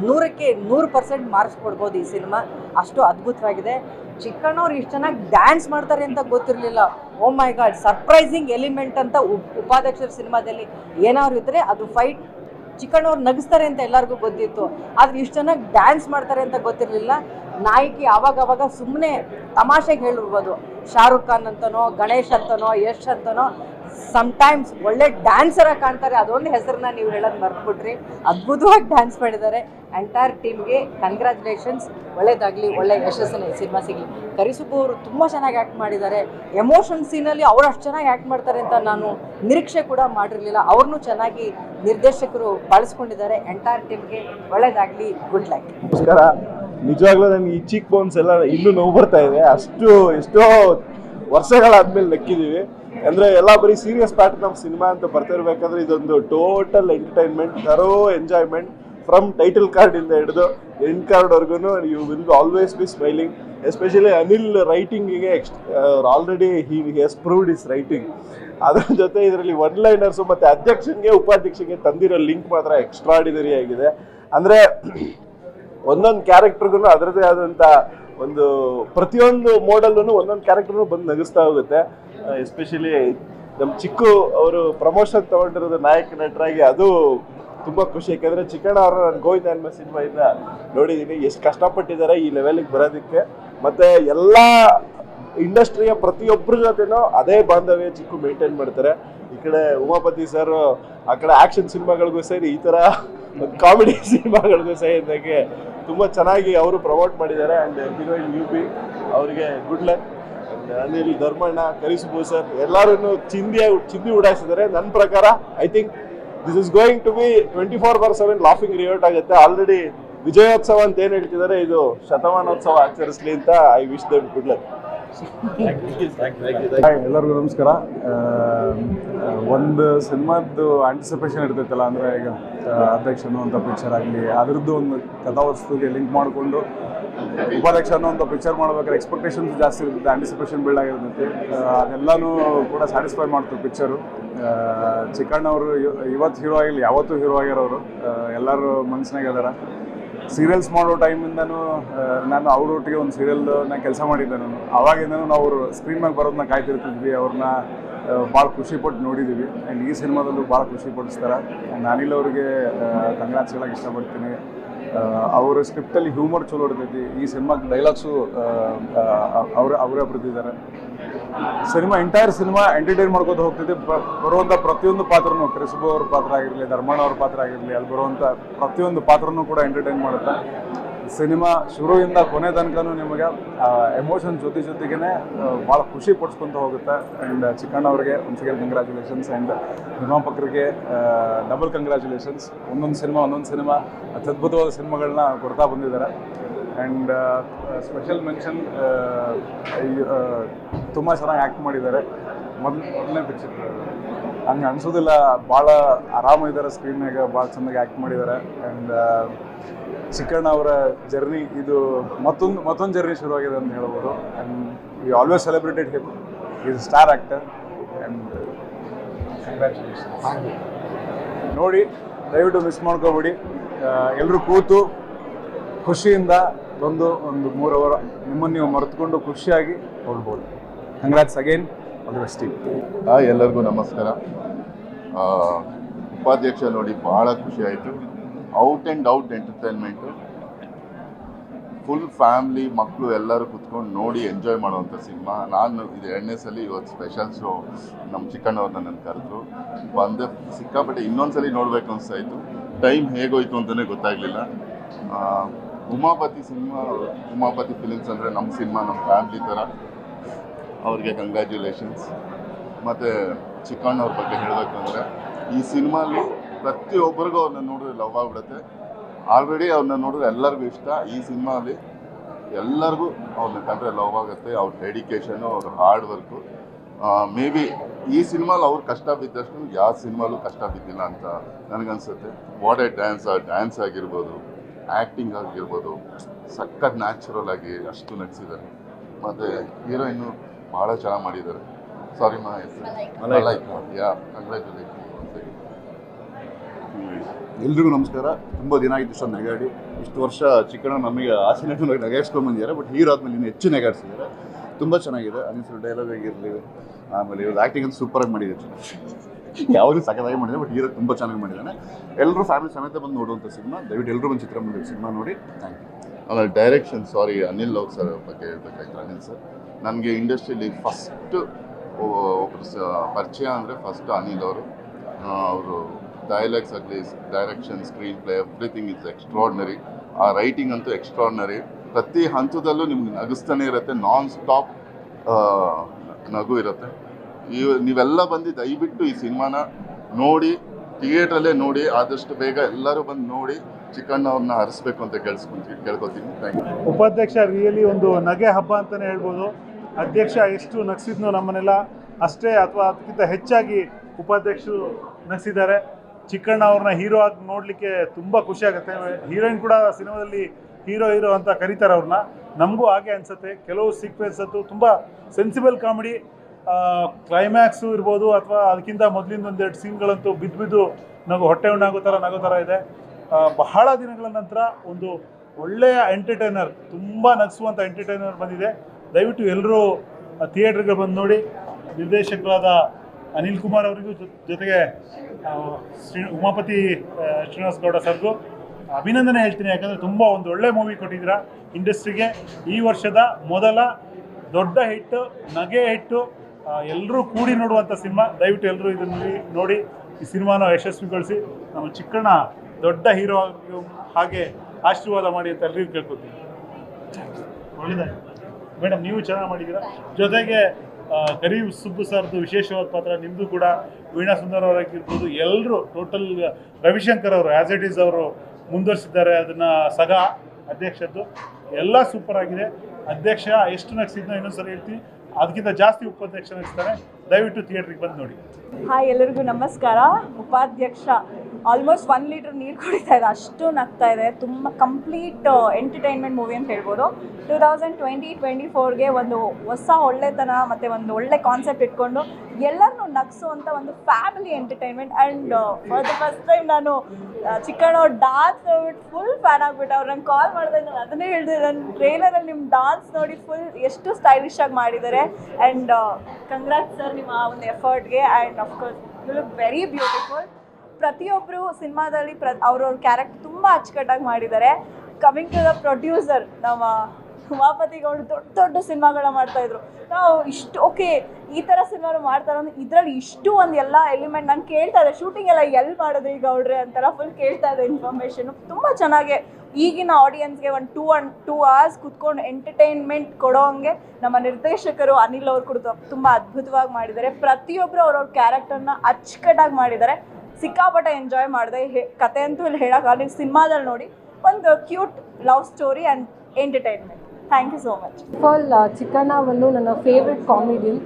ನೂರಕ್ಕೆ ನೂರು ಪರ್ಸೆಂಟ್ ಮಾರ್ಕ್ಸ್ ಕೊಡ್ಬೋದು ಈ ಸಿನಿಮಾ. ಅಷ್ಟು ಅದ್ಭುತವಾಗಿದೆ. ಚಿಕ್ಕಣ್ಣವ್ರು ಇಷ್ಟು ಚೆನ್ನಾಗಿ ಡ್ಯಾನ್ಸ್ ಮಾಡ್ತಾರೆ ಅಂತ ಗೊತ್ತಿರಲಿಲ್ಲ. Oh my god surprising element ಅಂತ ಉಪ್ ಉಪಾಧ್ಯಕ್ಷರ ಸಿನಿಮಾದಲ್ಲಿ ಏನಾದ್ರು ಇದ್ದರೆ ಅದು ಫೈಟ್ ಚಿಕ್ಕಣ್ಣವ್ರು ನಗಿಸ್ತಾರೆ ಅಂತ ಎಲ್ಲರಿಗೂ ಗೊತ್ತಿತ್ತು. ಆದ್ರೆ ಇಷ್ಟು ಚೆನ್ನಾಗಿ ಡ್ಯಾನ್ಸ್ ಮಾಡ್ತಾರೆ ಅಂತ ಗೊತ್ತಿರಲಿಲ್ಲ. ನಾಯಕಿ ಅವಾಗ ಸುಮ್ಮನೆ ತಮಾಷೆಗೆ ಹೇಳಿರ್ಬೋದು ಶಾರುಖ್ ಖಾನ್ ಅಂತನೋ, ಗಣೇಶ್ ಅಂತನೋ, ಯಶ್ ಅಂತನೋ ಸಮ್ಟೈಮ್ಸ್ ಒಳ್ಳೆ ಡ್ಯಾನ್ಸರಾಗಿ ಕಾಣ್ತಾರೆ, ಅದೊಂದು ಹೆಸರನ್ನ ನೀವು ಹೇಳೋದು ಮರ್ತ್ಬಿಟ್ರಿ. ಅದ್ಭುತವಾಗಿ ಡ್ಯಾನ್ಸ್ ಮಾಡಿದ್ದಾರೆ. ಎಂಟೈರ್ ಟೀಮ್ಗೆ ಕಂಗ್ರ್ಯಾಚುಲೇಷನ್ಸ್ ಒಳ್ಳೇದಾಗಲಿ, ಒಳ್ಳೆ ಯಶಸ್ಸನ್ನು ಈ ಸಿನಿಮಾ ಸಿಗಲಿ. ಕರಿಸುಬ್ಬು ಅವರು ತುಂಬ ಚೆನ್ನಾಗಿ ಆ್ಯಕ್ಟ್ ಮಾಡಿದ್ದಾರೆ. ಎಮೋಷನ್ ಸೀನಲ್ಲಿ ಅವ್ರು ಅಷ್ಟು ಚೆನ್ನಾಗಿ ಆ್ಯಕ್ಟ್ ಮಾಡ್ತಾರೆ ಅಂತ ನಾನು ನಿರೀಕ್ಷೆ ಕೂಡ ಮಾಡಿರಲಿಲ್ಲ. ಅವ್ರನ್ನೂ ಚೆನ್ನಾಗಿ ನಿರ್ದೇಶಕರು ಬಳಸ್ಕೊಂಡಿದ್ದಾರೆ. ಎಂಟೈರ್ ಟೀಮ್ಗೆ ಒಳ್ಳೇದಾಗಲಿ ಗುಡ್ ಲಕ್ ನಮಸ್ಕಾರ. ನಿಜವಾಗ್ಲೂ ನನಗೆ ಈ ಚೀಕ್ ಬೋನ್ಸ್ ಎಲ್ಲ ಇನ್ನೂ ನೋವು ಬರ್ತಾ ಇದೆ. ಅಷ್ಟು ಎಷ್ಟೋ ವರ್ಷಗಳಾದ್ಮೇಲೆ ನಕ್ಕಿದೀವಿ. ಅಂದ್ರೆ ಎಲ್ಲ ಬರೀ ಸೀರಿಯಸ್ ಪ್ಯಾಟರ್ನ್ ಆಫ್ ಸಿನಿಮಾ ಅಂತ ಬರ್ತಾ ಇರ್ಬೇಕಂದ್ರೆ ಇದೊಂದು total entertainment through enjoyment from title card ಇಂದ ಹಿಡಿದು ಎಂಡ್ ಕಾರ್ಡ್ ವರ್ಗು you will always be smiling especially Anil ರೈಟಿಂಗಿಗೆ ಎಕ್ಸ್ಟ್ already he has proved is writing ಅದರ ಜೊತೆ ಇದರಲ್ಲಿ ಒನ್ ಲೈನರ್ಸು ಮತ್ತೆ ಅಧ್ಯಕ್ಷನ್ಗೆ ಉಪಾಧ್ಯಕ್ಷಗೆ ತಂದಿರೋ ಲಿಂಕ್ ಮಾತ್ರ ಎಕ್ಸ್ಟ್ರಾಡಿನರಿ ಆಗಿದೆ. ಅಂದರೆ ಒಂದೊಂದು ಕ್ಯಾರೆಕ್ಟರ್ಗೂ ಅದರದೇ ಆದಂಥ ಒಂದು ಪ್ರತಿಯೊಂದು ಮೋಡಲ್ಲೂ ಒಂದೊಂದು ಕ್ಯಾರೆಕ್ಟರ್ನು ಬಂದು ನಗಿಸ್ತಾ ಹೋಗುತ್ತೆ. ಎಸ್ಪೆಷಲಿ ನಮ್ಮ ಚಿಕ್ಕು ಅವರು ಪ್ರಮೋಷನ್ ತಗೊಂಡಿರೋದು ನಾಯಕ ನಟರಾಗಿ ಅದು ತುಂಬ ಖುಷಿ. ಯಾಕಂದರೆ ಚಿಕ್ಕಣ್ಣ ಅವರು ನಾನು ಗೋವಿಂದ ಅನ್ಮ ಸಿನಿಮಾಯಿಂದ ನೋಡಿದ್ದೀನಿ ಎಷ್ಟು ಕಷ್ಟಪಟ್ಟಿದ್ದಾರೆ ಈ ಲೆವೆಲಿಗೆ ಬರೋದಕ್ಕೆ. ಮತ್ತೆ ಎಲ್ಲ ಇಂಡಸ್ಟ್ರಿಯ ಪ್ರತಿಯೊಬ್ಬರ ಜೊತೆನೂ ಅದೇ ಬಾಂಧವ್ಯ ಚಿಕ್ಕು ಮೇಂಟೈನ್ ಮಾಡ್ತಾರೆ. ಈ ಕಡೆ ಉಮಾಪತಿ ಸರ್, ಆ ಕಡೆ ಆಕ್ಷನ್ ಸಿನಿಮಾಗಳಿಗೂ ಸೇರಿ ಈ ಥರ ಕಾಮಿಡಿ ಸಿನಿಮಾಗಳಿಗೂ ಸೇರಿದಾಗೆ ತುಂಬ ಚೆನ್ನಾಗಿ ಅವರು ಪ್ರಮೋಟ್ ಮಾಡಿದ್ದಾರೆ. ಆ್ಯಂಡ್ ಹೀರೋಯಿನ್ ಯು ಪಿ ಅವರಿಗೆ ಗುಡ್ ಲಕ್ ಅನಿಲ್ ಧರ್ಮಣ್ಣ ಕರಿಸಬಹುದು ಸರ್, ಎಲ್ಲರೂ ಚಿಂದಿ ಚಿಂದಿ ಉಡಾಯಿಸಿದ್ದಾರೆ. ನನ್ನ ಪ್ರಕಾರ I think this is going to be twenty four by seven laughing riot ಆಗುತ್ತೆ. ಆಲ್ರೆಡಿ ವಿಜಯೋತ್ಸವ ಅಂತ ಏನು ಹೇಳ್ತಿದ್ದಾರೆ, ಇದು ಶತಮಾನೋತ್ಸವ ಆಚರಿಸ್ಲಿ ಅಂತ ಐ ವಿಶ್ ದಟ್ ಗುಡ್ ಎಲ್ಲರಿಗೂ ನಮಸ್ಕಾರ. ಒಂದು ಸಿನಿಮಾದ್ದು ಆಂಟಿಸಿಪೇಷನ್ ಇರ್ತೈತಲ್ಲ, ಅಂದರೆ ಈಗ ಅಧ್ಯಕ್ಷ ಅನ್ನುವಂಥ ಪಿಕ್ಚರ್ ಆಗಲಿ, ಅದರದ್ದು ಒಂದು ಕಥಾವಸ್ತುಗೆ ಲಿಂಕ್ ಮಾಡಿಕೊಂಡು ಉಪಾಧ್ಯಕ್ಷ ಅನ್ನೋಂಥ ಪಿಕ್ಚರ್ ಮಾಡ್ಬೇಕಾದ್ರೆ ಎಕ್ಸ್ಪೆಕ್ಟೇಷನ್ಸ್ ಜಾಸ್ತಿ ಇರ್ತೈತೆ ಆಂಟಿಸಿಪೇಷನ್ ಬಿಲ್ಡ್ ಆಗಿರ್ತೈತಿ. ಅದೆಲ್ಲನೂ ಕೂಡ ಸ್ಯಾಟಿಸ್ಫೈ ಮಾಡ್ತು ಪಿಕ್ಚರು ಚಿಕ್ಕಣ್ಣವರು ಇವತ್ತು ಹೀರೋ ಆಗಿಲ್ಲ ಯಾವತ್ತೂ ಹೀರೋ ಆಗಿರೋರು ಎಲ್ಲರೂ ಮನಸ್ಸಿನಾಗ ಅದಾರ ಸೀರಿಯಲ್ಸ್ ಮಾಡೋ ಟೈಮಿಂದನೂ ನಾನು ಅವರೊಟ್ಟಿಗೆ ಒಂದು ಸೀರಿಯಲ್ ನಾನು ಕೆಲಸ ಮಾಡಿದ್ದೆ ನಾನು. ಅವಾಗಿಂದನೂ ನಾವು ಅವರು ಸ್ಕ್ರೀನ್ ಮ್ಯಾಗ ಬರೋದನ್ನ ಕಾಯ್ತಿರ್ತಿದ್ವಿ, ಅವ್ರನ್ನ ಭಾಳ ಖುಷಿ ಪಟ್ಟು ನೋಡಿದ್ದೀವಿ ಆ್ಯಂಡ್ ಈ ಸಿನಿಮಾದಲ್ಲೂ ಭಾಳ ಖುಷಿ ಪಡಿಸ್ತಾರೆ. ಅನಿಲ್ ಅವ್ರಿಗೆ ಕಂಗ್ರಾಟ್ಸ್ ಹೇಳಕ್ಕೆ ಇಷ್ಟಪಡ್ತೀನಿ. ಅವರ ಅವ್ರ ಸ್ಕ್ರಿಪ್ಟಲ್ಲಿ ಹ್ಯೂಮರ್ ಚಲೋ ಇರ್ತೈತಿ ಈ ಸಿನಿಮಾಗೆ ಡೈಲಾಗ್ಸು ಅವರೇ ಅವರೇ ಬರೆದಿದ್ದಾರೆ. ಸಿನಿಮಾ ಎಂಟೈರ್ ಸಿನಿಮಾ ಎಂಟರ್ಟೈನ್ ಮಾಡ್ಕೋತ ಹೋಗ್ತಿದೆ ಬ- ಬರುವಂಥ ಪ್ರತಿಯೊಂದು ಪಾತ್ರನೂ ಕೃಷ್ಣ ಅವ್ರ ಪಾತ್ರ ಆಗಿರಲಿ, ಧರ್ಮಣ್ಣ ಅವ್ರ ಪಾತ್ರ ಆಗಿರಲಿ, ಅಲ್ಲಿ ಬರುವಂಥ ಪ್ರತಿಯೊಂದು ಪಾತ್ರನೂ ಕೂಡ ಎಂಟರ್ಟೈನ್ ಮಾಡುತ್ತೆ. ಸಿನಿಮಾ ಶುರುವಿಂದ ಕೊನೆ ತನಕನೂ ನಿಮಗೆ ಎಮೋಷನ್ ಜೊತೆ ಜೊತೆಗೇ ಭಾಳ ಖುಷಿ ಪಡಿಸ್ಕೊಂತ ಹೋಗುತ್ತೆ. ಆ್ಯಂಡ್ ಚಿಕ್ಕಣ್ಣ ಅವ್ರಿಗೆ ಅಗೇನ್ ಕಂಗ್ರ್ಯಾಚುಲೇಷನ್ಸ್ ಆ್ಯಂಡ್ ನಿರ್ಮಾಪಕರಿಗೆ ಡಬಲ್ ಕಂಗ್ರ್ಯಾಚುಲೇಷನ್ಸ್ ಒಂದೊಂದು ಸಿನಿಮಾ ಒಂದೊಂದು ಸಿನಿಮಾ, ಅತ್ಯದ್ಭುತವಾದ ಸಿನಿಮಾಗಳನ್ನ ಕೊಡ್ತಾ ಬಂದಿದ್ದಾರೆ. ಆ್ಯಂಡ್ ಸ್ಪೆಷಲ್ ಮೆನ್ಷನ್ ತುಂಬ ಚೆನ್ನಾಗಿ ಆ್ಯಕ್ಟ್ ಮಾಡಿದ್ದಾರೆ. ಮೊದಲು ಮೊದಲನೇ ಪಿಕ್ಚರ್ ಹಂಗೆ ಅನಿಸೋದಿಲ್ಲ. ಭಾಳ ಆರಾಮಿದ್ದಾರೆ ಸ್ಕ್ರೀನ್ನಾಗ ಭಾಳ ಚೆನ್ನಾಗಿ ಆ್ಯಕ್ಟ್ ಮಾಡಿದ್ದಾರೆ. ಆ್ಯಂಡ್ ಚಿಕ್ಕಣ್ಣ ಅವರ ಜರ್ನಿ ಇದು ಮತ್ತೊಂದು ಮತ್ತೊಂದು ಜರ್ನಿ ಶುರುವಾಗಿದೆ ಅಂತ ಹೇಳ್ಬೋದು. And we always celebrated him is star actor and congratulation ನೋಡಿ ದಯವಿಟ್ಟು ಮಿಸ್ ಮಾಡ್ಕೋಬೇಡಿ. ಎಲ್ಲರೂ ಕೂತು ಖುಷಿಯಿಂದ ಬಂದು ಒಂದು ಮೂರು ಅವರ್ ನಿಮ್ಮನ್ನು ನೀವು ಮರೆತುಕೊಂಡು ಖುಷಿಯಾಗಿ ಹೋಗ್ಬೋದು. Congrats again all the best ಎಲ್ಲರಿಗೂ ನಮಸ್ಕಾರ. ಉಪಾಧ್ಯಕ್ಷ ನೋಡಿ ಭಾಳ ಖುಷಿ ಆಯಿತು. Out and out entertainment full family ಮಕ್ಕಳು ಎಲ್ಲರೂ ಕುತ್ಕೊಂಡು ನೋಡಿ ಎಂಜಾಯ್ ಮಾಡುವಂಥ ಸಿನಿಮಾ. ನಾನು ಇದು ಎರಡನೇ ಸಲ ಇವತ್ತು ಸ್ಪೆಷಲ್ ಶೋ ನಮ್ಮ ಚಿಕ್ಕಣ್ಣವ್ರನ್ನ ನನ್ನ ಕರೆದ್ರು. ಬಂದೆ, ಸಿಕ್ಕಾಪಟ್ಟೆ ಇನ್ನೊಂದು ಸಲ ನೋಡಬೇಕು ಅನಿಸ್ತಾಯಿತ್ತು ಟೈಮ್ ಹೇಗೋಯ್ತು ಅಂತಲೇ ಗೊತ್ತಾಗಲಿಲ್ಲ. ಉಮಾಪತಿ ಸಿನಿಮಾ, ಉಮಾಪತಿ ಫಿಲಿಮ್ಸ್ ಅಂದರೆ ನಮ್ಮ ಸಿನಿಮಾ ನಮ್ಮ ಫ್ಯಾಮ್ಲಿ ಥರ ಅವ್ರಿಗೆ ಕಂಗ್ರ್ಯಾಚುಲೇಷನ್ಸ್ ಮತ್ತು ಚಿಕ್ಕಣ್ಣವ್ರ ಬಗ್ಗೆ ಹೇಳಬೇಕು ಅಂದರೆ ಈ ಸಿನಿಮಾಲಿ ಪ್ರತಿಯೊಬ್ಬರಿಗೂ ಅವ್ರನ್ನ ನೋಡಿದ್ರೆ ಲವ್ ಆಗಿಬಿಡುತ್ತೆ. ಆಲ್ರೆಡಿ ಅವ್ರನ್ನ ನೋಡಿದ್ರೆ ಎಲ್ಲರಿಗೂ ಇಷ್ಟ. ಈ ಸಿನಿಮಾಲಿ ಎಲ್ಲರಿಗೂ ಅವ್ರನ್ನ ಕಂಡ್ರೆ ಲವ್ ಆಗುತ್ತೆ. ಅವ್ರ ಡೆಡಿಕೇಶನು ಅವ್ರ ಹಾರ್ಡ್ ವರ್ಕು ಮೇ ಬಿ ಈ ಸಿನಿಮಾಲಿ ಅವ್ರು ಕಷ್ಟ ಬಿದ್ದಷ್ಟು ಯಾವ ಸಿನಿಮಾಲೂ ಕಷ್ಟ ಬಿದ್ದಿಲ್ಲ ಅಂತ ನನಗನ್ಸುತ್ತೆ. ವಾಟ್ ಎ ಡ್ಯಾನ್ಸ್ ಡ್ಯಾನ್ಸ್ ಆಗಿರ್ಬೋದು. ಆ್ಯಕ್ಟಿಂಗ್ ಆಗಿರ್ಬೋದು ಸಖತ್ ನ್ಯಾಚುರಲ್ ಆಗಿ ಅಷ್ಟು ನಟಿಸಿದ್ದಾರೆ. ಮತ್ತು ಹೀರೋಯಿನ್ನು ಭಾಳ ಚೆನ್ನಾಗಿ ಮಾಡಿದ್ದಾರೆ. ಸಾರಿ ಮಾ ಹೆಸರು. ಯಾ ಕಂಗ್ರ್ಯಾಚುಲೇಷನ್ ಎಲ್ರಿಗೂ ನಮಸ್ಕಾರ. ತುಂಬ ದಿನ ಆಗಿತ್ತು ಇಷ್ಟೊಂದು ನೆಗಾಡಿ. ಇಷ್ಟು ವರ್ಷ ಚಿಕ್ಕಣ್ಣ ನಮಗೆ ಆಸೆ ನಟನಾಗಿ ನೆಗಾಡ್ಸ್ಕೊಂಡು ಬಂದಿದ್ದಾರೆ ಬಟ್ ಹೀರೋ ಆದ್ಮೇಲೆ ಇನ್ನು ಹೆಚ್ಚು ನೆಗಾಡ್ಸಿದ್ದಾರೆ. ತುಂಬ ಚೆನ್ನಾಗಿದೆ. ಅನಿಸಿರು ಡೈಲಾಗ್ ಆಗಿರಲಿ ಆಮೇಲೆ ಇವ್ರದ್ದು ಆ್ಯಕ್ಟಿಂಗ್ ಅಂತ ಸೂಪರಾಗಿ ಮಾಡಿದ್ದಾರೆ. ಯಾವಾಗಲೂ ಸಖತ್ತಾಗಿ ಮಾಡಿದೆ ಬಟ್ ಹೀರೋ ತುಂಬ ಚೆನ್ನಾಗಿ ಮಾಡಿದ್ದಾನೆ. ಎಲ್ಲರೂ ಫ್ಯಾಮಿಲಿ ಸಮೇತ ಬಂದು ನೋಡುವಂಥ ಸಿನಿಮಾ. ದಯವಿಟ್ಟು ಎಲ್ಲರೂ ಬಂದು ಚಿತ್ರಮಂದಿರ ಸಿನಿಮಾ ನೋಡಿ. ಥ್ಯಾಂಕ್ ಯು ಆಮೇಲೆ direction sorry Anil love sir ಬಗ್ಗೆ ಹೇಳ್ಬೇಕಾಯ್ತು, ಅನಿಲ್ ಸರ್ ನನಗೆ ಇಂಡಸ್ಟ್ರಿಯಲ್ಲಿ ಫಸ್ಟ್ ಒಬ್ಬರು ಪರಿಚಯ ಅಂದರೆ ಫಸ್ಟ್ ಅನಿಲ್ ಅವರು. ಅವರು ಡೈಲಾಗ್ಸ್ ಆಗಲಿ direction screen play everything is extraordinary ಆ ರೈಟಿಂಗ್ ಅಂತೂ ಎಕ್ಸ್ಟ್ರಾಡ್ನರಿ ಪ್ರತಿ ಹಂತದಲ್ಲೂ ನಿಮ್ಗೆ ನಗಿಸ್ತಾನೆ ಇರುತ್ತೆ ನಾನ್ ಸ್ಟಾಪ್ ನಗು ಇರುತ್ತೆ. ಇವ್ ನೀವೆಲ್ಲ ಬಂದು ದಯವಿಟ್ಟು ಈ ಸಿನಿಮಾನ ನೋಡಿ, ಥಿಯೇಟ್ರಲ್ಲೇ ನೋಡಿ, ಆದಷ್ಟು ಬೇಗ ಎಲ್ಲರೂ ಬಂದು ನೋಡಿ, ಚಿಕ್ಕಣ್ಣ ಅವ್ರನ್ನ ಹರಿಸ್ಬೇಕು ಅಂತ ಕೇಳಿಸ್ಕೊಂತೀನಿ ಕೇಳ್ಕೊತೀನಿ. ಥ್ಯಾಂಕ್ ಯು ಉಪಾಧ್ಯಕ್ಷ ರಿಯಲಿ ಒಂದು ನಗೆ ಹಬ್ಬ ಅಂತಲೇ ಹೇಳ್ಬೋದು. ಅಧ್ಯಕ್ಷ, ಎಷ್ಟು ನಗಿಸಿದ್ನು ನಮ್ಮನ್ನೆಲ್ಲ ಅಷ್ಟೇ ಅಥವಾ ಅದಕ್ಕಿಂತ ಹೆಚ್ಚಾಗಿ ಉಪಾಧ್ಯಕ್ಷರು ನಗಿಸಿದ್ದಾರೆ. ಚಿಕ್ಕಣ್ಣ ಅವ್ರನ್ನ ಹೀರೋ ಆಗಿ ನೋಡಲಿಕ್ಕೆ ತುಂಬ ಖುಷಿ ಆಗುತ್ತೆ. ಹೀರೋಯಿನ್ ಕೂಡ ಸಿನಿಮಾದಲ್ಲಿ ಹೀರೋ ಹೀರೋ ಅಂತ ಕರೀತಾರೆ ಅವ್ರನ್ನ ನಮಗೂ ಹಾಗೆ ಅನ್ಸುತ್ತೆ. ಕೆಲವು ಸೀಕ್ವೆನ್ಸ್ ಅದು ತುಂಬ ಸೆನ್ಸಿಬಲ್ ಕಾಮಿಡಿ ಕ್ಲೈಮ್ಯಾಕ್ಸು ಇರ್ಬೋದು ಅಥವಾ ಅದಕ್ಕಿಂತ ಮೊದಲಿಂದ ಒಂದೆರಡು ಸೀನ್ಗಳಂತೂ ಬಿದ್ದು ಬಿದ್ದು ನಗು, ಹೊಟ್ಟೆ ಉಣ್ಣಾಗೋ ಥರ ನಗೋ ಥರ ಇದೆ. ಬಹಳ ದಿನಗಳ ನಂತರ ಒಂದು ಒಳ್ಳೆಯ ಎಂಟರ್ಟೈನರ್ ತುಂಬ ನಗಿಸುವಂಥ ಎಂಟರ್ಟೈನರ್ ಬಂದಿದೆ. ದಯವಿಟ್ಟು ಎಲ್ಲರೂ ಥಿಯೇಟ್ರಿಗೆ ಬಂದು ನೋಡಿ. ನಿರ್ದೇಶಕರಾದ ಅನಿಲ್ ಕುಮಾರ್ ಅವರಿಗೂ ಜೊತೆಗೆ ಶ್ರೀ, ಉಮಾಪತಿ ಶ್ರೀನಿವಾಸ್ ಗೌಡ ಸರ್ಗೂ ಅಭಿನಂದನೆ ಹೇಳ್ತೀನಿ. ಯಾಕಂದರೆ ತುಂಬ ಒಂದು ಒಳ್ಳೆ ಮೂವಿ ಕೊಟ್ಟಿದ್ದೀರಾ. ಇಂಡಸ್ಟ್ರಿಗೆ ಈ ವರ್ಷದ ಮೊದಲ ದೊಡ್ಡ ಹಿಟ್ಟು, ನಗೆ ಹಿಟ್ಟು ಎಲ್ಲರೂ ಕೂಡಿ ನೋಡುವಂಥ ಸಿನಿಮಾ. ದಯವಿಟ್ಟು ಎಲ್ಲರೂ ಇದನ್ನು ನೋಡಿ, ಈ ಸಿನಿಮಾನ ಯಶಸ್ವಿಗೊಳಿಸಿ. ನಮ್ಮ ಚಿಕ್ಕಣ್ಣ ದೊಡ್ಡ ಹೀರೋ ಹಾಗೆ ಆಶೀರ್ವಾದ ಮಾಡಿ ಅಂತ ಎಲ್ಲರಿಗೂ ಕೇಳ್ಕೊತೀನಿ. ಒಳ್ಳೆದಾಗಿ ಮೇಡಮ್, ನೀವು ಚೆನ್ನಾಗಿ ಮಾಡಿದ್ದೀರಾ? ಜೊತೆಗೆ ಗರೀಬ್ ಕರೀಂ ಸುಬ್ಬು ಸರ್ದು ವಿಶೇಷವಾದ ಪಾತ್ರ ನಿಮ್ಮದು ಕೂಡ. ವೀಣಾ ಸುಂದರ್ ಅವರಾಗಿರ್ಬೋದು ಎಲ್ಲರೂ ಟೋಟಲ್ ರವಿಶಂಕರ್ ಅವರು ಆ್ಯಸ್ ಇಟ್ ಈಸ್ ಅವರು ಮುಂದುವರಿಸಿದ್ದಾರೆ ಅದನ್ನು ಸಗ ಅಧ್ಯಕ್ಷದ್ದು. ಎಲ್ಲ ಸೂಪರ್ ಆಗಿದೆ. ಅಧ್ಯಕ್ಷ, ಎಷ್ಟು ನಗಿಸಿದ್ನೋ ಇನ್ನೊಂದು ಸರಿ ಹೇಳ್ತೀನಿ. ಅದಕ್ಕಿಂತ ಜಾಸ್ತಿ ಉಪಾಧ್ಯಕ್ಷ ನಡೆಸ್ತಾರೆ ದಯವಿಟ್ಟು ಥಿಯೇಟ್ರಿಗೆ ಬಂದು ನೋಡಿ. ಹಾಯ್ ಎಲ್ಲರಿಗೂ ನಮಸ್ಕಾರ. ಉಪಾಧ್ಯಕ್ಷ ಆಲ್ಮೋಸ್ಟ್ ಒನ್ ಲೀಟ್ರ್ ನೀರು ಕುಡಿತಾ ಇದೆ. ಅಷ್ಟು ನಗ್ತಾ ಇದೆ. ತುಂಬ ಕಂಪ್ಲೀಟ್ ಎಂಟರ್ಟೈನ್ಮೆಂಟ್ ಮೂವಿ ಅಂತ ಹೇಳ್ಬೋದು. ಟೂ ತೌಸಂಡ್ ಟ್ವೆಂಟಿ ಟ್ವೆಂಟಿ ಫೋರ್ಗೆ ಒಂದು ಹೊಸ ಒಳ್ಳೆತನ ಮತ್ತು ಒಂದು ಒಳ್ಳೆ ಕಾನ್ಸೆಪ್ಟ್ ಇಟ್ಕೊಂಡು ಎಲ್ಲರನ್ನೂ ನಗಿಸುವಂಥ ಒಂದು family entertainment and for first time ನಾನು ಚಿಕ್ಕಣ್ಣ ಡಾನ್ಸ್ ನೋಡ್ಬಿಟ್ಟು ಫುಲ್ ಫ್ಯಾನ್ ಆಗ್ಬಿಟ್ಟು. ಅವ್ರು ನಂಗೆ ಕಾಲ್ ಮಾಡಿದೆ, ನಾನು ಅದನ್ನೇ ಹೇಳಿದೆ. ನನ್ನ ಟ್ರೈಲರಲ್ಲಿ ನಿಮ್ಮ ಡಾನ್ಸ್ ನೋಡಿ ಫುಲ್ ಎಷ್ಟು ಸ್ಟೈಲಿಶ್ ಆಗಿ ಮಾಡಿದ್ದಾರೆ ಆ್ಯಂಡ್ ಕಂಗ್ರಾಟ್ಸ್ ಸರ್ ನಿಮ್ಮ ಒಂದು ಎಫರ್ಟ್ಗೆ and of course you look very beautiful ಪ್ರತಿಯೊಬ್ಬರು ಸಿನಿಮಾದಲ್ಲಿ ಪ್ರ ಅವ್ರವ್ರ ಕ್ಯಾರೆಕ್ಟರ್ ತುಂಬ ಅಚ್ಚುಕಟ್ಟಾಗಿ ಮಾಡಿದ್ದಾರೆ ಕಮಿಂಗ್ ಟು ದ ಪ್ರೊಡ್ಯೂಸರ್ ನಮ್ಮ ಉಮಾಪತಿ ದೊಡ್ಡ ದೊಡ್ಡ ಮಾಡ್ತಾ ಮಾಡ್ತಾಯಿದ್ರು. ನಾವು ಇಷ್ಟು ಓಕೆ ಈ ಥರ ಸಿನಿಮಾ ಮಾಡ್ತಾರೆ ಅಂದ್ರೆ ಇದರಲ್ಲಿ ಇಷ್ಟು ಒಂದು ಎಲ್ಲ ಎಲಿಮೆಂಟ್ ನಾನು ಕೇಳ್ತಾ ಇದ್ದೆ ಶೂಟಿಂಗ್ ಎಲ್ಲ ಎಲ್ಲಿ ಈಗ ಗೌಡ್ರೆ ಅಂತೆಲ್ಲ ಫುಲ್ ಕೇಳ್ತಾ ಇದೆ ಇನ್ಫಾರ್ಮೇಷನು ತುಂಬ ಚೆನ್ನಾಗೆ ಈಗಿನ ಆಡಿಯನ್ಸ್ಗೆ ಒಂದು ಟೂ ಅನ್ ಟೂ ಅವರ್ಸ್ ಕುತ್ಕೊಂಡು ಎಂಟರ್ಟೈನ್ಮೆಂಟ್ ಕೊಡೋ ಹಂಗೆ ನಮ್ಮ ನಿರ್ದೇಶಕರು ಅನಿಲ್ ಅವ್ರು ಕೂಡ ತುಂಬ ಅದ್ಭುತವಾಗಿ ಮಾಡಿದ್ದಾರೆ ಪ್ರತಿಯೊಬ್ಬರು ಅವ್ರವ್ರ ಕ್ಯಾರೆಕ್ಟರ್ನ ಅಚ್ಚುಕಟ್ಟಾಗಿ ಮಾಡಿದ್ದಾರೆ ಸಿಕ್ಕಾಪಟ್ಟೆ ಎಂಜಾಯ್ ಮಾಡಿದೆ. ಕತೆ ಅಂತೂ ಇಲ್ಲಿ ಹೇಳೋಕ್ಕಾಗಲಿ ಸಿನಿಮಾದಲ್ಲಿ ನೋಡಿ, ಒಂದು cute love story and entertainment thank you so much for Chikkanna ಒಂದು ನನ್ನ ಫೇವ್ರೆಟ್ ಕಾಮಿಡಿಯನ್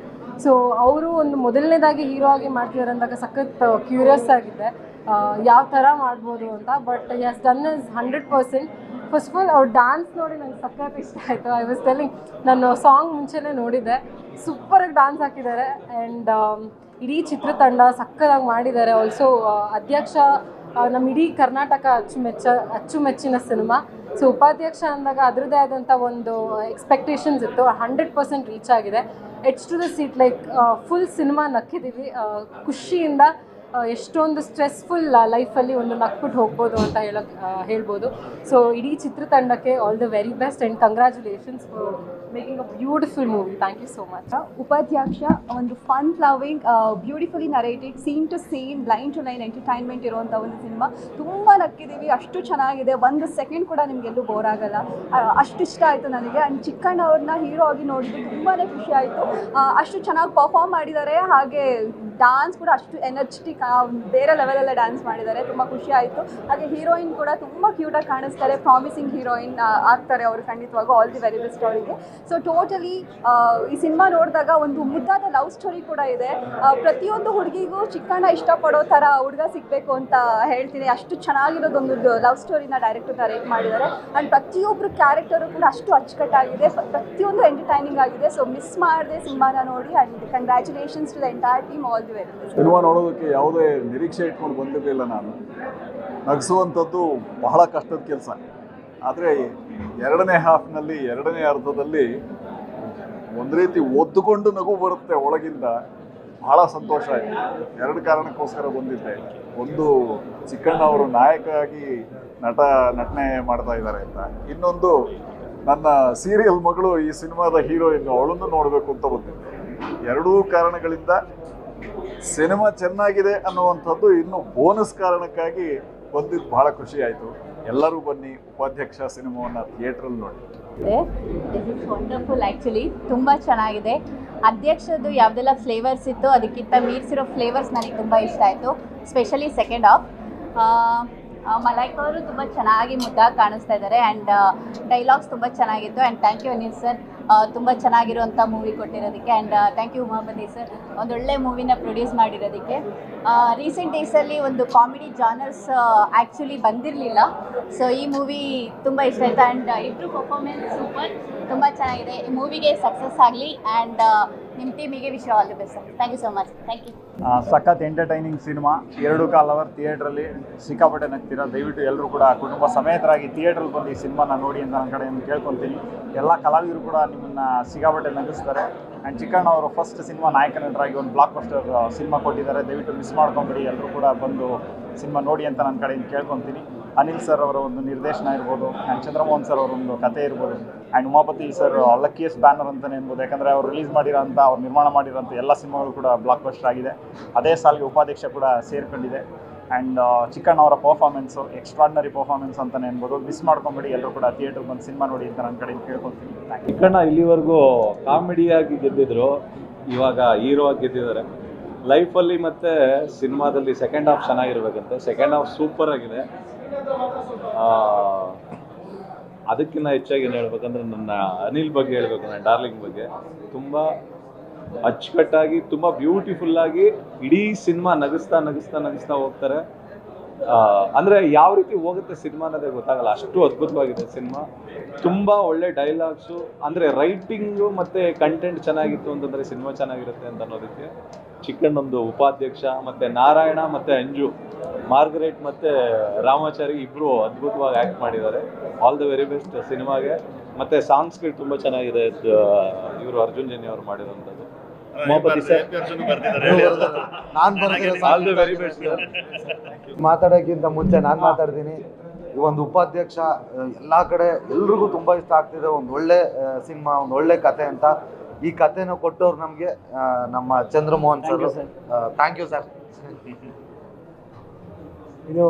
ಸೊ ಅವರು ಒಂದು ಮೊದಲನೇದಾಗಿ ಹೀರೋ ಆಗಿ ಮಾಡ್ತಿದ್ದಾರೆ ಅಂದಾಗ ಸಖತ್ ಕ್ಯೂರಿಯಸ್ ಆಗಿದೆ ಯಾವ ಥರ ಮಾಡ್ಬೋದು ಅಂತ but as done is hundred percent first of all ಅವ್ರ ಡ್ಯಾನ್ಸ್ ನೋಡಿ ನನಗೆ ಸಖತ್ ಇಷ್ಟ ಆಯಿತು. ಐ ವಾಸ್ ಟೆಲಿಂಗ್ ನಾನು ಸಾಂಗ್ ಮುಂಚೆನೇ ನೋಡಿದ್ದೆ. ಸೂಪರಾಗಿ ಡ್ಯಾನ್ಸ್ ಹಾಕಿದ್ದಾರೆ. ಆ್ಯಂಡ್ ಇಡೀ ಚಿತ್ರತಂಡ ಸಕ್ಕದಾಗಿ ಮಾಡಿದ್ದಾರೆ. ಆಲ್ಸೋ ಅಧ್ಯಕ್ಷ ನಮ್ಮ ಇಡೀ ಕರ್ನಾಟಕ ಅಚ್ಚುಮೆಚ್ಚ, ಅಚ್ಚುಮೆಚ್ಚಿನ ಸಿನಿಮಾ. ಸೊ ಉಪಾಧ್ಯಕ್ಷ ಅಂದಾಗ ಅದರದ್ದೇ ಆದಂಥ ಒಂದು ಎಕ್ಸ್ಪೆಕ್ಟೇಷನ್ಸ್ ಇತ್ತು. ಹಂಡ್ರೆಡ್ ಪರ್ಸೆಂಟ್ ರೀಚ್ ಆಗಿದೆ. Edge to the seat like full cinema ನಕ್ಕಿದ್ದೀವಿ ಖುಷಿಯಿಂದ ಎಷ್ಟೊಂದು ಸ್ಟ್ರೆಸ್ಫುಲ್ ಲೈಫಲ್ಲಿ ಒಂದು ನಕ್ಬಿಟ್ಟು ಹೋಗ್ಬೋದು ಅಂತ ಹೇಳಕ್ ಹೇಳ್ಬೋದು. ಸೊ ಇಡೀ ಚಿತ್ರತಂಡಕ್ಕೆ all the very best and congratulations for making a beautiful movie. Thank you so much Upadhyaksha, ಒಂದು fun loving beautifully narrated scene to scene line to line entertainment ಇರುವಂಥ ಒಂದು ಸಿನಿಮಾ ತುಂಬ ನಕ್ಕಿದ್ದೀವಿ. ಅಷ್ಟು ಚೆನ್ನಾಗಿದೆ. ಒಂದು ಸೆಕೆಂಡ್ ಕೂಡ ನಿಮಗೆಲ್ಲೂ ಬೋರ್ ಆಗಲ್ಲ. ಅಷ್ಟು ಇಷ್ಟ ಆಯಿತು ನನಗೆ. ಆ್ಯಂಡ್ ಚಿಕ್ಕಣ್ಣ ಅವ್ರನ್ನ ಹೀರೋ ಆಗಿ ನೋಡಿದ್ದು ತುಂಬಾ ಖುಷಿ ಆಯಿತು. ಅಷ್ಟು ಚೆನ್ನಾಗಿ ಪರ್ಫಾರ್ಮ್ ಮಾಡಿದ್ದಾರೆ. ಹಾಗೆ ಡಾನ್ಸ್ ಕೂಡ ಅಷ್ಟು ಎನರ್ಜೆಟಿಕ್ ಬೇರೆ ಲೆವೆಲಲ್ಲೇ ಡ್ಯಾನ್ಸ್ ಮಾಡಿದ್ದಾರೆ. ತುಂಬ ಖುಷಿ ಆಯಿತು. ಹಾಗೆ ಹೀರೋಯಿನ್ ಕೂಡ ತುಂಬ ಕ್ಯೂಟಾಗಿ ಕಾಣಿಸ್ತಾರೆ. ಪ್ರಾಮಿಸಿಂಗ್ ಹೀರೋಯಿನ್ ಆಗ್ತಾರೆ ಅವರು ಖಂಡಿತವಾಗೂ. ಆಲ್ ದಿ ವೆರಿ ಬೆಸ್ಟ್ ಅವರಿಗೆ. ಸೊ ಟೋಟಲಿ ಈ ಸಿನಿಮಾ ನೋಡಿದಾಗ ಒಂದು ಮುದ್ದಾದ ಲವ್ ಸ್ಟೋರಿ ಕೂಡ ಇದೆ. ಪ್ರತಿಯೊಂದು ಹುಡುಗಿಗೂ ಚಿಕ್ಕಣ್ಣ ಇಷ್ಟಪಡೋ ಥರ ಹುಡುಗ ಸಿಗಬೇಕು ಅಂತ ಹೇಳ್ತೀನಿ. ಅಷ್ಟು ಚೆನ್ನಾಗಿರೋದೊಂದು ಲವ್ ಸ್ಟೋರಿನ ಡೈರೆಕ್ಟರ್ ಡೈರೆಕ್ಟ್ ಮಾಡಿದ್ದಾರೆ. ಆ್ಯಂಡ್ ಪ್ರತಿಯೊಬ್ಬರು ಕ್ಯಾರೆಕ್ಟರು ಕೂಡ ಅಷ್ಟು ಅಚ್ಚುಕಟ್ಟಾಗಿದೆ. ಪ್ರತಿಯೊಂದು ಎಂಟರ್ಟೈನಿಂಗ್ ಆಗಿದೆ. ಸೊ ಮಿಸ್ ಮಾಡದೆ ಸಿನಿಮಾನ ನೋಡಿ and congratulations to the entire team all the very cinema ನೋಡೋದಕ್ಕೆ ಯಾವುದೇ ನಿರೀಕ್ಷೆ ಇಟ್ಕೊಂಡು ಬಂದಿರಲಿಲ್ಲ ನಾನು. ನಗಿಸುವಂಥದ್ದು ಬಹಳ ಕಷ್ಟದ ಕೆಲಸ. ಆದರೆ ಎರಡನೇ ಹಾಫ್ನಲ್ಲಿ ಎರಡನೇ ಅರ್ಧದಲ್ಲಿ ಒಂದು ರೀತಿ ಒದ್ದುಕೊಂಡು ನಗು ಬರುತ್ತೆ ಒಳಗಿಂದ. ಬಹಳ ಸಂತೋಷ ಆಯಿತು. ಎರಡು ಕಾರಣಕ್ಕೋಸ್ಕರ ಬಂದಿದ್ದೆ. ಒಂದು ಚಿಕ್ಕಣ್ಣ ಅವರು ನಾಯಕ ಆಗಿ ನಟ, ನಟನೆ ಮಾಡ್ತಾ ಇದ್ದಾರೆ ಅಂತ. ಇನ್ನೊಂದು ನನ್ನ ಸೀರಿಯಲ್ ಮಗಳು ಈ ಸಿನಿಮಾದ ಹೀರೋಯಿನ್ ಅವಳನ್ನು ನೋಡಬೇಕು ಅಂತ ಬಂದಿದ್ದೆ. ಎರಡೂ ಕಾರಣಗಳಿಂದ ಸಿನಿಮಾ ಚೆನ್ನಾಗಿದೆ ಅನ್ನುವಂಥದ್ದು ಇನ್ನು ಬೋನಸ್ ಕಾರಣಕ್ಕಾಗಿ ಬಂದಿದ್ದು ಬಹಳ ಖುಷಿ ಆಯಿತು. ಎಲ್ಲರೂ ಬನ್ನಿ ಉಪಾಧ್ಯಕ್ಷ ಸಿನಿಮಾವನ್ನು ಥಿಯೇಟ್ರಲ್ಲಿ ನೋಡಿ. ದಿಸ್ ಇಸ್ ವಂಡರ್ಫುಲ್ ಆ್ಯಕ್ಚುಲಿ ತುಂಬ ಚೆನ್ನಾಗಿದೆ. ಅಧ್ಯಕ್ಷದ್ದು ಯಾವುದೆಲ್ಲ ಫ್ಲೇವರ್ಸ್ ಇತ್ತು, ಅದಕ್ಕಿಂತ ಮೀರಿಸಿರೋ ಫ್ಲೇವರ್ಸ್ ನನಗೆ ತುಂಬ ಇಷ್ಟ ಆಯಿತು ಸ್ಪೆಷಲಿ ಸೆಕೆಂಡ್ ಹಾಫ್ ಮಲೈಕ್ ಅವರು ತುಂಬ ಚೆನ್ನಾಗಿ ಮುದ್ದಾಗಿ ಕಾಣಿಸ್ತಾ ಇದ್ದಾರೆ ಆ್ಯಂಡ್ ಡೈಲಾಗ್ಸ್ ತುಂಬ ಚೆನ್ನಾಗಿತ್ತು and thank you Anil sir ತುಂಬ ಚೆನ್ನಾಗಿರುವಂಥ movie ಕೊಟ್ಟಿರೋದಕ್ಕೆ. And thank you Umapathy sir ಒಂದೊಳ್ಳೆ ಮೂವಿನ ಪ್ರೊಡ್ಯೂಸ್ ಮಾಡಿರೋದಕ್ಕೆ. ರೀಸೆಂಟ್ ಡೇಸಲ್ಲಿ ಒಂದು ಕಾಮಿಡಿ ಜಾನರ್ಸ್ ಆ್ಯಕ್ಚುಲಿ ಬಂದಿರಲಿಲ್ಲ. ಸೊ ಈ ಮೂವಿ ತುಂಬ ಇಷ್ಟ ಆಯಿತು. ಆ್ಯಂಡ್ ಇಬ್ಬರು ಪರ್ಫಾರ್ಮೆನ್ಸ್ ಸೂಪರ್ ತುಂಬ ಚೆನ್ನಾಗಿದೆ. ಈ ಮೂವಿಗೆ ಸಕ್ಸಸ್ ಆಗಲಿ. ಆ್ಯಂಡ್ ನಿಮ್ಮ ಟೀಮಿಗೆ wish all the best thank you so much thank you ಸಖತ್ ಎಂಟರ್ಟೈನಿಂಗ್ ಸಿನಿಮಾ ಎರಡು ಕಾಲ್ ಅವರ್ ಥಿಯೇಟ್ರಲ್ಲಿ ಸಿಕ್ಕಾಪಟ್ಟೆ ನಗ್ತೀರ? ದಯವಿಟ್ಟು ಎಲ್ಲರೂ ಕೂಡ ಕುಟುಂಬ ಸಮೇತರಾಗಿ ಥಿಯೇಟ್ರಲ್ಲಿ ಬಂದು ಈ ಸಿನಿಮಾನ ನೋಡಿ ಅಂತ ನನ್ನ ಕಡೆಯಿಂದ ಕೇಳ್ಕೊತೀನಿ ಎಲ್ಲ ಕಲಾವಿದರು ಕೂಡ ನಿಮ್ಮನ್ನ ಸಿಕ್ಕಾಪಟ್ಟೆ ನಗಿಸ್ತಾರೆ. ಆ್ಯಂಡ್ ಚಿಕ್ಕಣ್ಣ ಅವರು ಫಸ್ಟ್ ಸಿನಿಮಾ ನಾಯಕ ನಟರಾಗಿ ಒಂದು ಬ್ಲಾಕ್ ಬಸ್ಟರ್ ಸಿನಿಮಾ ಕೊಟ್ಟಿದ್ದಾರೆ. ದಯವಿಟ್ಟು ಮಿಸ್ ಮಾಡ್ಕೊಂಬಿಡಿ. ಎಲ್ಲರೂ ಕೂಡ ಬಂದು ಸಿನಿಮಾ ನೋಡಿ ಅಂತ ನನ್ನ ಕಡೆಯಿಂದ ಕೇಳ್ಕೊತೀನಿ ಅನಿಲ್ ಸರ್ ಅವರ ಒಂದು ನಿರ್ದೇಶನ ಇರ್ಬೋದು ಆ್ಯಂಡ್ ಚಂದ್ರಮೋಹನ್ ಸರ್ ಅವರ ಒಂದು ಕತೆ ಇರ್ಬೋದು and Umapathy sir luckiest banner ಅಂತಲೇ ಅನ್ಬೋದು ಯಾಕಂದರೆ ಅವ್ರು ರಿಲೀಸ್ ಮಾಡಿರೋಂಥ, ಅವ್ರು ನಿರ್ಮಾಣ ಮಾಡಿರೋಂಥ ಎಲ್ಲ ಸಿನಿಮಾಗಳು ಕೂಡ ಬ್ಲಾಕ್ ಬಸ್ಟರ್ ಆಗಿದೆ. ಅದೇ ಸಾಲಿಗೆ ಉಪಾಧ್ಯಕ್ಷ ಕೂಡ ಸೇರ್ಕೊಂಡಿದೆ ಆ್ಯಂಡ್ ಚಿಕ್ಕಣ್ಣ ಅವರ ಪರ್ಫಾರ್ಮೆನ್ಸು ಎಕ್ಸ್ಟ್ರಾಡ್ನರಿ ಪರ್ಫಾರ್ಮೆನ್ಸ್ ಅಂತಲೇ ಅನ್ಬೋದು ಮಿಸ್ ಮಾಡ್ಕೊಂಬಿಡಿ ಎಲ್ಲರೂ ಕೂಡ ಥಿಯೇಟ್ರಿಗೆ ಬಂದು ಸಿನಿಮಾ ನೋಡಿ ಅಂತ ನನ್ನ ಕಡೆಯಿಂದ ಕೇಳ್ಕೊತೀನಿ ಚಿಕ್ಕಣ್ಣ ಇಲ್ಲಿವರೆಗೂ ಕಾಮಿಡಿಯಾಗಿ ಗೆದ್ದಿದ್ರು, ಇವಾಗ ಹೀರೋ ಆಗಿ ಗೆದ್ದಿದ್ದಾರೆ. ಲೈಫಲ್ಲಿ ಮತ್ತು ಸಿನಿಮಾದಲ್ಲಿ ಸೆಕೆಂಡ್ ಹಾಫ್ ಚೆನ್ನಾಗಿರ್ಬೇಕಂತೆ. ಸೆಕೆಂಡ್ ಹಾಫ್ ಸೂಪರ್ ಆಗಿದೆ. ಅದಕ್ಕಿಂತ ಹೆಚ್ಚಾಗಿ ಏನು ಹೇಳ್ಬೇಕಂದ್ರೆ ನನ್ನ ಅನಿಲ್ ಬಗ್ಗೆ ಹೇಳ್ಬೇಕು, ನನ್ನ ಡಾರ್ಲಿಂಗ್ ಬಗ್ಗೆ. ತುಂಬ ಅಚ್ಚುಕಟ್ಟಾಗಿ, ತುಂಬ ಬ್ಯೂಟಿಫುಲ್ ಆಗಿ ಇಡೀ ಸಿನಿಮಾ ನಗಿಸ್ತಾ ನಗಿಸ್ತಾ ನಗಿಸ್ತಾ ಹೋಗ್ತಾರೆ. ಅಂದ್ರೆ ಯಾವ ರೀತಿ ಹೋಗುತ್ತೆ ಸಿನಿಮಾ ಅನ್ನೋದೇ ಗೊತ್ತಾಗಲ್ಲ. ಅಷ್ಟು ಅದ್ಭುತವಾಗಿದೆ ಸಿನಿಮಾ. ತುಂಬಾ ಒಳ್ಳೆ ಡೈಲಾಗ್ಸು ಅಂದ್ರೆ ರೈಟಿಂಗು ಮತ್ತೆ ಕಂಟೆಂಟ್ ಚೆನ್ನಾಗಿತ್ತು ಅಂತಂದ್ರೆ ಸಿನಿಮಾ ಚೆನ್ನಾಗಿರುತ್ತೆ ಅಂತ ಅನ್ನೋದಕ್ಕೆ ಚಿಕ್ಕಣ್ಣೊಂದು ಉಪಾಧ್ಯಕ್ಷ, ಮತ್ತೆ ನಾರಾಯಣ, ಮತ್ತೆ ಅಂಜು. ಮಾರ್ಗರೇಟ್ ಮತ್ತೆ ರಾಮಾಚಾರಿ ಇಬ್ರು ಅದ್ಭುತವಾಗಿ ಆಕ್ಟ್ ಮಾಡಿದ್ದಾರೆ. ಆಲ್ ದ ವೆರಿ ಬೆಸ್ಟ್ ಸಿನಿಮಾಗೆ. ಮತ್ತೆ ಸಾಂಗ್ಸ್ಗಳು ತುಂಬಾ ಚೆನ್ನಾಗಿದೆ. ಇವರು ಅರ್ಜುನ್ ಜನಿ ಅವರು ಮಾಡಿರೋಂಥದ್ದು ಉಮಾಪತಿ ಸರ್ ನಾನ್ ಬರ್ದಿರೋ ಆಲ್ ದ ವೆರಿ ಬೆಸ್ಟ್ ಮಾತಾಡೋಕ್ಕಿಂತ ಮುಂಚೆ ನಾನು ಮಾತಾಡ್ತೀನಿ. ಈ ಒಂದು ಉಪಾಧ್ಯಕ್ಷ ಎಲ್ಲಾ ಕಡೆ ಎಲ್ರಿಗೂ ತುಂಬಾ ಇಷ್ಟ ಆಗ್ತಿದೆ. ಒಂದು ಒಳ್ಳೆ ಸಿನಿಮಾ ಒಂದು ಒಳ್ಳೆ ಕತೆ ಅಂತ. ಈ ಕಥೆನ ಕೊಟ್ಟವ್ರು ನಮಗೆ ನಮ್ಮ Chandramohan sir. Thank you sir ಇದು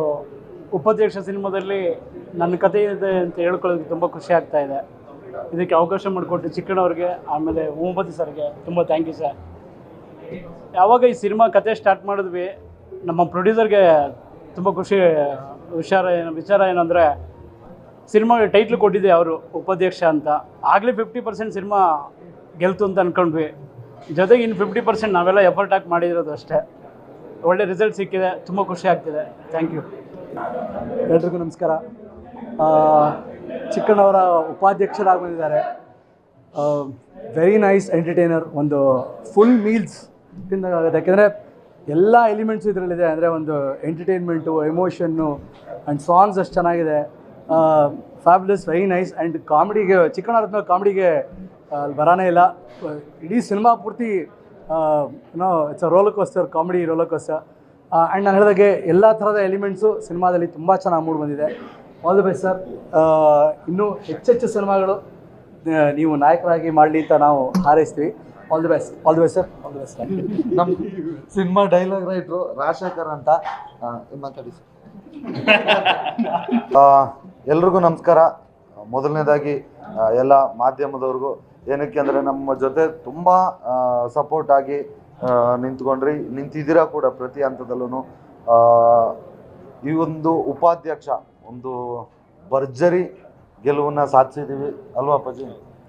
ಉಪಾಧ್ಯಕ್ಷ ಸಿನಿಮಾದಲ್ಲಿ ನನ್ನ ಕಥೆ ಇದೆ ಅಂತ ಹೇಳ್ಕೊಳ್ಳೋದಕ್ಕೆ ತುಂಬ ಖುಷಿ ಆಗ್ತಾ ಇದೆ. ಇದಕ್ಕೆ ಅವಕಾಶ ಮಾಡಿಕೊಟ್ಟು ಚಿಕ್ಕಣ್ಣವ್ರಿಗೆ, ಆಮೇಲೆ ಓಮಪತಿ ಸರ್ಗೆ ತುಂಬ ಥ್ಯಾಂಕ್ ಯು ಸರ್ ಯಾವಾಗ ಈ ಸಿನಿಮಾ ಕತೆ ಸ್ಟಾರ್ಟ್ ಮಾಡಿದ್ವಿ, ನಮ್ಮ ಪ್ರೊಡ್ಯೂಸರ್ಗೆ ತುಂಬ ಖುಷಿ, ವಿಚಾರ ಏನು, ವಿಚಾರ ಏನಂದರೆ ಸಿನಿಮಾ ಟೈಟ್ಲ್ ಕೊಟ್ಟಿದ್ದೆ ಅವರು, ಉಪಾಧ್ಯಕ್ಷ ಅಂತ. ಆಗಲೇ ಫಿಫ್ಟಿ ಪರ್ಸೆಂಟ್ ಸಿನಿಮಾ ಗೆಲ್ತು ಅಂತ ಅಂದ್ಕೊಂಡ್ವಿ ಜೊತೆಗೆ ಇನ್ನು ಫಿಫ್ಟಿ ಪರ್ಸೆಂಟ್ ನಾವೆಲ್ಲ ಎಫರ್ಟ್ ಹಾಕಿ ಮಾಡಿರೋದು ಅಷ್ಟೇ. ಒಳ್ಳೆ ರಿಸಲ್ಟ್ ಸಿಕ್ಕಿದೆ. ತುಂಬ ಖುಷಿ ಆಗ್ತಿದೆ. ಥ್ಯಾಂಕ್ ಯು ಎಲ್ರಿಗೂ ನಮಸ್ಕಾರ. ಚಿಕ್ಕಣ್ಣವರ ಉಪಾಧ್ಯಕ್ಷರಾಗಿ ಬಂದಿದ್ದಾರೆ ವೆರಿ ನೈಸ್ ಎಂಟರ್ಟೈನರ್ ಒಂದು ಫುಲ್ ಮೀಲ್ಸ್ ತಿಂದಾಗುತ್ತೆ ಯಾಕೆಂದರೆ ಎಲ್ಲ ಎಲಿಮೆಂಟ್ಸು ಇದರಲ್ಲಿದೆ. ಅಂದರೆ ಒಂದು ಎಂಟರ್ಟೈನ್ಮೆಂಟು ಎಮೋಷನ್ನು ಆ್ಯಂಡ್ ಸಾಂಗ್ಸ್ ಅಷ್ಟು ಚೆನ್ನಾಗಿದೆ. ಫ್ಯಾಬ್ಲಸ್ ವೆರಿ ನೈಸ್ ಆ್ಯಂಡ್ ಕಾಮಿಡಿಗೆ ಚಿಕ್ಕಣ್ಣವ್ರ ಕಾಮಿಡಿಗೆ ಅಲ್ಲಿ ಬರಾನೇ ಇಲ್ಲ. ಇಡೀ ಸಿನಿಮಾ ಪೂರ್ತಿ no it's a roller coaster comedy roller coaster and ನಾನು ಹೇಳಿದಾಗೆ ಎಲ್ಲ ಥರದ ಎಲಿಮೆಂಟ್ಸು ಸಿನಿಮಾದಲ್ಲಿ ತುಂಬ ಚೆನ್ನಾಗಿ ಮೂಡ್ ಬಂದಿದೆ. ಆಲ್ ದಿ ಬೆಸ್ಟ್ ಸರ್ ಇನ್ನೂ ಹೆಚ್ಚೆಚ್ಚು ಸಿನಿಮಾಗಳು ನೀವು ನಾಯಕರಾಗಿ ಮಾಡಲಿ ಅಂತ ನಾವು ಹಾರೈಸ್ತೀವಿ. All the best all the best sir all the best ನಮ್ಮ ಸಿನಿಮಾ ಡೈಲಾಗ್ ರೈಟ್ರು ರಾಜಶೇಖರ್ ಅಂತ ಮಾತಾಡಿ ಸರ್ ಎಲ್ರಿಗೂ ನಮಸ್ಕಾರ. ಮೊದಲನೇದಾಗಿ ಎಲ್ಲ ಮಾಧ್ಯಮದವ್ರಿಗೂ ಏನಕ್ಕೆ ಅಂದರೆ ನಮ್ಮ ಜೊತೆ ತುಂಬ ಸಪೋರ್ಟ್ ಆಗಿ ನಿಂತ್ಕೊಂಡ್ರಿ. ನಿಂತಿದ್ದೀರಾ ಕೂಡ ಪ್ರತಿ ಹಂತದಲ್ಲೂ ಈ ಒಂದು ಉಪಾಧ್ಯಕ್ಷ ಒಂದು ಭರ್ಜರಿ ಗೆಲುವನ್ನು ಸಾಧಿಸಿದ್ದೀವಿ ಅಲ್ವಾ ಅಪ್ಪಾಜಿ?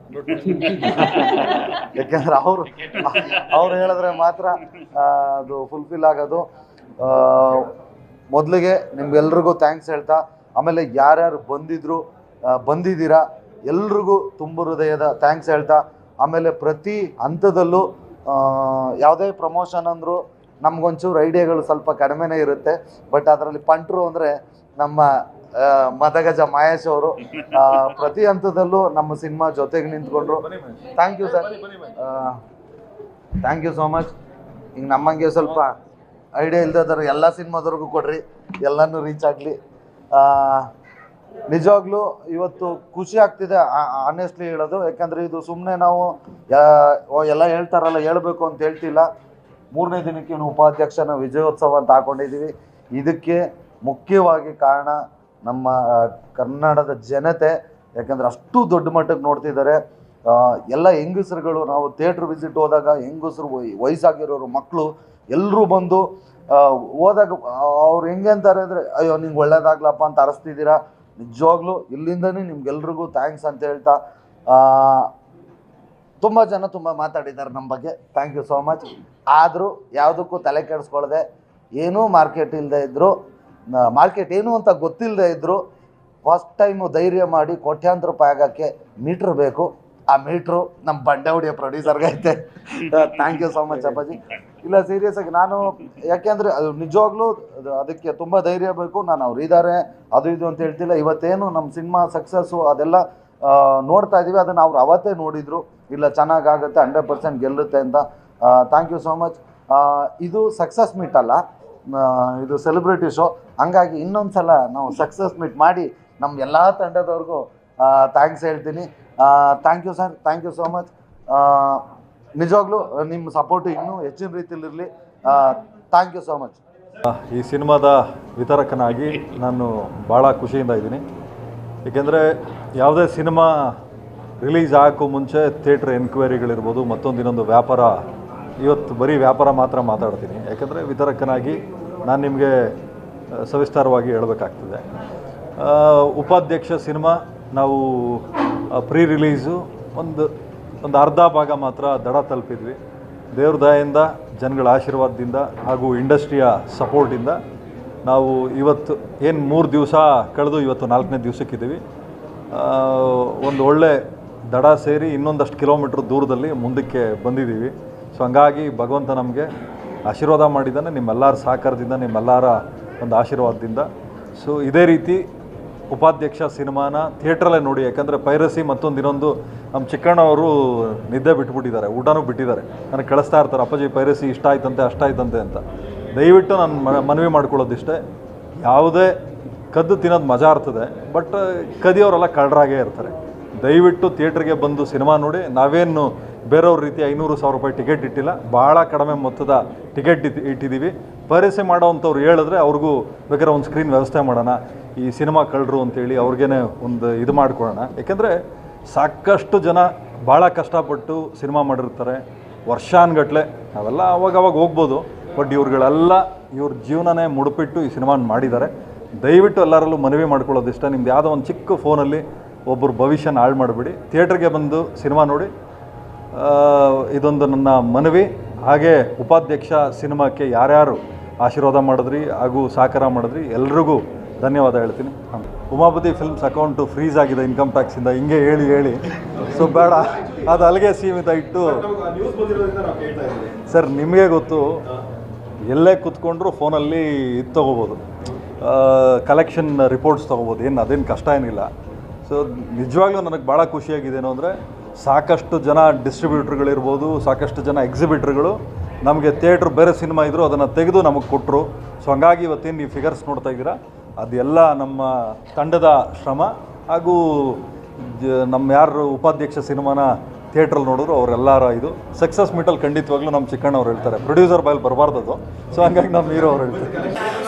ಯಾಕೆಂದ್ರೆ ಅವರು ಅವ್ರು ಹೇಳಿದ್ರೆ ಮಾತ್ರ ಅದು ಫುಲ್ಫಿಲ್ ಆಗೋದು. ಮೊದಲಿಗೆ ನಿಮ್ಗೆಲ್ರಿಗೂ ಥ್ಯಾಂಕ್ಸ್ ಹೇಳ್ತಾ ಆಮೇಲೆ ಯಾರ್ಯಾರು ಬಂದಿದ್ರು ಬಂದಿದ್ದೀರಾ ಎಲ್ರಿಗೂ ತುಂಬ ಹೃದಯದ ಥ್ಯಾಂಕ್ಸ್ ಹೇಳ್ತಾ, ಆಮೇಲೆ ಪ್ರತಿ ಹಂತದಲ್ಲೂ ಯಾವುದೇ ಪ್ರಮೋಷನ್ ಅಂದರೂ ನಮಗೊಂಚೂರು ಐಡಿಯಾಗಳು ಸ್ವಲ್ಪ ಕಡಿಮೆನೇ ಇರುತ್ತೆ. ಬಟ್ ಅದರಲ್ಲಿ ಪಂಟ್ರು ಅಂದರೆ ನಮ್ಮ ಮದಗಜ ಮಹೇಶ್ ಅವರು ಪ್ರತಿ ಹಂತದಲ್ಲೂ ನಮ್ಮ ಸಿನಿಮಾ ಜೊತೆಗೆ ನಿಂತ್ಕೊಂಡ್ರು. Thank you sir thank you so much ಈಗ ನಮ್ಮಂಗೆ ಸ್ವಲ್ಪ ಐಡಿಯಾ ಇಲ್ದದ್ರ ಎಲ್ಲ ಸಿನಿಮಾದವ್ರಿಗೂ ಕೊಡ್ರಿ. ಎಲ್ಲನೂ ರೀಚ್ ಆಗಲಿ. ನಿಜವಾಗ್ಲೂ ಇವತ್ತು ಖುಷಿ ಆಗ್ತಿದೆ ಆನೆಸ್ಟ್ಲಿ ಹೇಳೋದು. ಯಾಕಂದರೆ ಇದು ಸುಮ್ಮನೆ ನಾವು ಎಲ್ಲ ಹೇಳ್ತಾರಲ್ಲ, ಹೇಳಬೇಕು ಅಂತ ಹೇಳ್ತಿಲ್ಲ. ಮೂರನೇ ದಿನಕ್ಕೆ ಏನು ಉಪಾಧ್ಯಕ್ಷನ ವಿಜಯೋತ್ಸವ ಅಂತ ಹಾಕೊಂಡಿದ್ದೀವಿ ಇದಕ್ಕೆ ಮುಖ್ಯವಾಗಿ ಕಾರಣ ನಮ್ಮ ಕನ್ನಡದ ಜನತೆ. ಯಾಕಂದ್ರೆ ಅಷ್ಟು ದೊಡ್ಡ ಮಟ್ಟಕ್ಕೆ ನೋಡ್ತಿದ್ದಾರೆ. ಎಲ್ಲ ಹೆಂಗಸರುಗಳು, ನಾವು ಥಿಯೇಟ್ರ್ ವಿಸಿಟ್ ಹೋದಾಗ ಹೆಂಗಸರು ವಯ್- ವಯಸ್ಸಾಗಿರೋರು ಮಕ್ಕಳು ಎಲ್ಲರೂ ಬಂದು ಹೋದಾಗ ಅವ್ರು ಹೆಂಗೆ ಅಂತಾರೆ ಅಂದರೆ, ಅಯ್ಯೋ, ನಿಂಗೆ ಒಳ್ಳೇದಾಗ್ಲಪ್ಪ ಅಂತ ಅರಸ್ತಿದ್ದೀರಾ? ನಿಜವಾಗ್ಲೂ ಇಲ್ಲಿಂದನೇ ನಿಮ್ಗೆಲ್ರಿಗೂ ಥ್ಯಾಂಕ್ಸ್ ಅಂತ ಹೇಳ್ತಾ ತುಂಬ ಜನ ತುಂಬ ಮಾತಾಡಿದ್ದಾರೆ ನಮ್ಮ ಬಗ್ಗೆ. ಥ್ಯಾಂಕ್ ಯು ಸೋ ಮಚ್ ಆದರೂ ಯಾವುದಕ್ಕೂ ತಲೆ ಕೆಡಿಸ್ಕೊಳ್ಳದೆ ಏನೂ ಮಾರ್ಕೆಟ್ ಇಲ್ಲದೆ ಇದ್ದರು ಮಾರ್ಕೆಟ್ ಏನು ಅಂತ ಗೊತ್ತಿಲ್ಲದೆ ಇದ್ದರು ಫಸ್ಟ್ ಟೈಮು ಧೈರ್ಯ ಮಾಡಿ ಕೋಟ್ಯಾಂತರ ರೂಪಾಯಿ ಆಗೋಕ್ಕೆ ಮೀಟ್ರ್ ಬೇಕು. ಆ ಮೀಟ್ರು ನಮ್ಮ ಬಂಡೆ ಹೊಡಿಯೋ ಪ್ರೊಡ್ಯೂಸರ್ಗೈತೆ ಐತೆ thank you so much Appaji. ಇಲ್ಲ ಸೀರಿಯಸ್ ಆಗಿ ನಾನು ಯಾಕೆಂದರೆ ಅದು ನಿಜವಾಗ್ಲೂ ಅದು ಅದಕ್ಕೆ ತುಂಬ ಧೈರ್ಯ ಬೇಕು, ನಾನು ಅವ್ರು ಇದಾರೆ, ಅದು ಇದು ಅಂತ ಹೇಳ್ತಿಲ್ಲ. ಇವತ್ತೇನು ನಮ್ಮ ಸಿನಿಮಾ ಸಕ್ಸಸ್ಸು ಅದೆಲ್ಲ ನೋಡ್ತಾ ಇದ್ದೀವಿ ಅದನ್ನು ಅವ್ರು ಅವತ್ತೇ ನೋಡಿದ್ರು. ಇಲ್ಲ, ಚೆನ್ನಾಗಾಗುತ್ತೆ, ಹಂಡ್ರೆಡ್ ಪರ್ಸೆಂಟ್ ಗೆಲ್ಲುತ್ತೆ ಅಂತ. ಥ್ಯಾಂಕ್ ಯು ಸೋ ಮಚ್ ಇದು ಸಕ್ಸಸ್ ಮೀಟ್ ಅಲ್ಲ. ಇದು ಸೆಲೆಬ್ರಿಟಿ ಶೋ ಹಂಗಾಗಿ ಇನ್ನೊಂದು ಸಲ ನಾವು ಸಕ್ಸಸ್ ಮೀಟ್ ಮಾಡಿ ನಮ್ಮ ಎಲ್ಲ ತಂಡದವ್ರಿಗೂ ಥ್ಯಾಂಕ್ಸ್ ಹೇಳ್ತೀನಿ. Thank you sir thank you so much ನಿಜವಾಗ್ಲೂ ನಿಮ್ಮ ಸಪೋರ್ಟ್ ಇನ್ನೂ ಹೆಚ್ಚಿನ ರೀತಿಯಲ್ಲಿ ಇರಲಿ ಥ್ಯಾಂಕ್ ಯು ಸೋ ಮಚ್ ಈ ಸಿನಿಮಾದ ವಿತರಕನಾಗಿ ನಾನು ಭಾಳ ಖುಷಿಯಿಂದ ಇದ್ದೀನಿ. ಏಕೆಂದರೆ ಯಾವುದೇ ಸಿನಿಮಾ ರಿಲೀಸ್ ಆಗೋಕ್ಕೂ ಮುಂಚೆ ಥಿಯೇಟ್ರ್ ಎನ್ಕ್ವೈರಿಗಳಿರ್ಬೋದು, ಮತ್ತೊಂದು ಇನ್ನೊಂದು ವ್ಯಾಪಾರ, ಇವತ್ತು ಬರೀ ವ್ಯಾಪಾರ ಮಾತ್ರ ಮಾತಾಡ್ತೀನಿ. ಯಾಕೆಂದರೆ ವಿತರಕನಾಗಿ ನಾನು ನಿಮಗೆ ಸವಿಸ್ತಾರವಾಗಿ ಹೇಳಬೇಕಾಗ್ತದೆ. ಉಪಾಧ್ಯಕ್ಷ ಸಿನಿಮಾ, ನಾವು ಪ್ರೀ ರಿಲೀಸು ಒಂದು ಒಂದು ಅರ್ಧ ಭಾಗ ಮಾತ್ರ ದಡ ತಲುಪಿದ್ವಿ. ದೇವ್ರ ದಯೆಯಿಂದ, ಜನಗಳ ಆಶೀರ್ವಾದದಿಂದ ಹಾಗೂ ಇಂಡಸ್ಟ್ರಿಯ ಸಪೋರ್ಟಿಂದ ನಾವು ಇವತ್ತು ಏನು ಮೂರು ದಿವಸ ಕಳೆದು ಇವತ್ತು ನಾಲ್ಕನೇ ದಿವಸಕ್ಕಿದ್ದೀವಿ. ಒಂದು ಒಳ್ಳೆ ದಡ ಸೇರಿ ಇನ್ನೊಂದಷ್ಟು ಕಿಲೋಮೀಟ್ರ್ ದೂರದಲ್ಲಿ ಮುಂದಕ್ಕೆ ಬಂದಿದ್ದೀವಿ. ಸೊ ಹಂಗಾಗಿ ಭಗವಂತ ನಮಗೆ ಆಶೀರ್ವಾದ ಮಾಡಿದ್ದಾನೆ, ನಿಮ್ಮೆಲ್ಲರ ಸಹಕಾರದಿಂದ, ನಿಮ್ಮೆಲ್ಲರ ಒಂದು ಆಶೀರ್ವಾದದಿಂದ. ಸೊ ಇದೇ ರೀತಿ ಉಪಾಧ್ಯಕ್ಷ ಸಿನಿಮಾನ ಥಿಯೇಟ್ರಲ್ಲೇ ನೋಡಿ, ಯಾಕಂದರೆ ಪೈರಸಿ ಮತ್ತೊಂದು ಇನ್ನೊಂದು ನಮ್ಮ ಚಿಕ್ಕಣ್ಣವರು ನಿದ್ದೆ ಬಿಟ್ಬಿಟ್ಟಿದ್ದಾರೆ, ಊಟನೂ ಬಿಟ್ಟಿದ್ದಾರೆ. ನನಗೆ ಕಳಿಸ್ತಾ ಇರ್ತಾರೆ, ಅಪ್ಪಾಜಿ ಪೈರಸಿ ಇಷ್ಟ ಆಯ್ತಂತೆ, ಅಷ್ಟ ಆಯ್ತಂತೆ ಅಂತ. ದಯವಿಟ್ಟು ನಾನು ಮನವಿ ಮಾಡ್ಕೊಳ್ಳೋದಿಷ್ಟೇ. ಯಾವುದೇ ಕದ್ದು ತಿನ್ನೋದು ಮಜಾ ಇರ್ತದೆ, ಬಟ್ ಕದಿಯೋರೆಲ್ಲ ಕಳ್ಳರಾಗೇ ಇರ್ತಾರೆ. ದಯವಿಟ್ಟು ಥಿಯೇಟ್ರಿಗೆ ಬಂದು ಸಿನಿಮಾ ನೋಡಿ, ನಾವೇನು ಬೇರೆಯವ್ರ ರೀತಿ ಐನೂರು ಸಾವಿರ ರೂಪಾಯಿ ಟಿಕೆಟ್ ಇಟ್ಟಿಲ್ಲ, ಭಾಳ ಕಡಿಮೆ ಮೊತ್ತದ ಟಿಕೆಟ್ ಇತ್ತು ಇಟ್ಟಿದ್ದೀವಿ. ಪರಿಸೆ ಮಾಡೋವಂಥವ್ರು ಹೇಳಿದ್ರೆ ಅವ್ರಿಗೂ ಬೇಕಾದ್ರೆ ಒಂದು ಸ್ಕ್ರೀನ್ ವ್ಯವಸ್ಥೆ ಮಾಡೋಣ, ಈ ಸಿನಿಮಾ ಕಳ್ಳರು ಅಂತೇಳಿ ಅವ್ರಿಗೇನೆ ಒಂದು ಇದು ಮಾಡ್ಕೊಳ್ಳೋಣ. ಯಾಕೆಂದರೆ ಸಾಕಷ್ಟು ಜನ ಭಾಳ ಕಷ್ಟಪಟ್ಟು ಸಿನಿಮಾ ಮಾಡಿರ್ತಾರೆ. ವರ್ಷಾನ್ಗಟ್ಲೆ ನಾವೆಲ್ಲ ಅವಾಗ ಅವಾಗ ಹೋಗ್ಬೋದು, ಬಟ್ ಇವ್ರುಗಳೆಲ್ಲ ಇವ್ರ ಜೀವನನೇ ಮುಡುಪಿಟ್ಟು ಈ ಸಿನಿಮಾನ ಮಾಡಿದ್ದಾರೆ. ದಯವಿಟ್ಟು ಎಲ್ಲರಲ್ಲೂ ಮನವಿ ಮಾಡ್ಕೊಳ್ಳೋದಿಷ್ಟ ನಿಮ್ದು ಯಾವುದೋ ಒಂದು ಚಿಕ್ಕ ಫೋನಲ್ಲಿ ಒಬ್ಬರು ಭವಿಷ್ಯನ ಹಾಳು ಮಾಡಿಬಿಡಿ. ಥಿಯೇಟ್ರಿಗೆ ಬಂದು ಸಿನಿಮಾ ನೋಡಿ. ಇದೊಂದು ನನ್ನ ಮನವಿ. ಹಾಗೆ ಉಪಾಧ್ಯಕ್ಷ ಸಿನಿಮಾಕ್ಕೆ ಯಾರ್ಯಾರು ಆಶೀರ್ವಾದ ಮಾಡಿದ್ರಿ ಹಾಗೂ ಸಹಕಾರ ಮಾಡಿದ್ರಿ ಎಲ್ರಿಗೂ ಧನ್ಯವಾದ ಹೇಳ್ತೀನಿ. ಉಮಾಪತಿ ಫಿಲ್ಮ್ಸ್ ಅಕೌಂಟು ಫ್ರೀಸ್ ಆಗಿದೆ ಇನ್ಕಮ್ ಟ್ಯಾಕ್ಸಿಂದ, ಹಿಂಗೆ ಹೇಳಿ ಹೇಳಿ. ಸೊ ಬೇಡ. ಅದು ಅಲ್ಲಿಗೆ ಸೀಮಿತ ಇಟ್ಟು. ಸರ್, ನಿಮಗೆ ಗೊತ್ತು, ಎಲ್ಲೇ ಕೂತ್ಕೊಂಡ್ರು ಫೋನಲ್ಲಿ ಇದು ತೊಗೋಬೋದು. ಕಲೆಕ್ಷನ್ ರಿಪೋರ್ಟ್ಸ್ ತೊಗೋಬೋದು. ಏನು, ಅದೇನು ಕಷ್ಟ ಏನಿಲ್ಲ. ಸೊ ನಿಜವಾಗ್ಲೂ ನನಗೆ ಭಾಳ ಖುಷಿಯಾಗಿದ್ದೇನು ಅಂದರೆ, ಸಾಕಷ್ಟು ಜನ ಡಿಸ್ಟ್ರಿಬ್ಯೂಟ್ರ್ಗಳಿರ್ಬೋದು ಸಾಕಷ್ಟು ಜನ ಎಕ್ಸಿಬಿಟ್ರ್ಗಳು ನಮಗೆ ಥಿಯೇಟ್ರ್ ಬೇರೆ ಸಿನಿಮಾ ಇದ್ದರು ಅದನ್ನು ತೆಗೆದು ನಮಗೆ ಕೊಟ್ಟರು ಸೊ ಹಂಗಾಗಿ ಇವತ್ತೇನು ನೀವು ಫಿಗರ್ಸ್ ನೋಡ್ತಾ ಇದ್ದೀರಾ? ಅದೆಲ್ಲ ನಮ್ಮ ತಂಡದ ಶ್ರಮ ಹಾಗೂ ನಮ್ಮ ಯಾರು ಉಪಾಧ್ಯಕ್ಷ ಸಿನಿಮಾನ ಥಿಯೇಟ್ರಲ್ಲಿ ನೋಡಿದ್ರು ಅವರೆಲ್ಲರ ಇದು. ಸಕ್ಸಸ್ ಮೀಟಲ್ಲಿ ಖಂಡಿತವಾಗ್ಲೂ ನಮ್ಮ ಚಿಕ್ಕಣ್ಣವ್ರು ಹೇಳ್ತಾರೆ. ಪ್ರೊಡ್ಯೂಸರ್ ಬಾಯಲ್ಲಿ ಬರಬಾರ್ದು ಅದು ಸೊ ಹಂಗಾಗಿ ನಮ್ಮ ಹೀರೋ ಅವ್ರು ಹೇಳ್ತಾರೆ. ಎಲ್ಲರೂ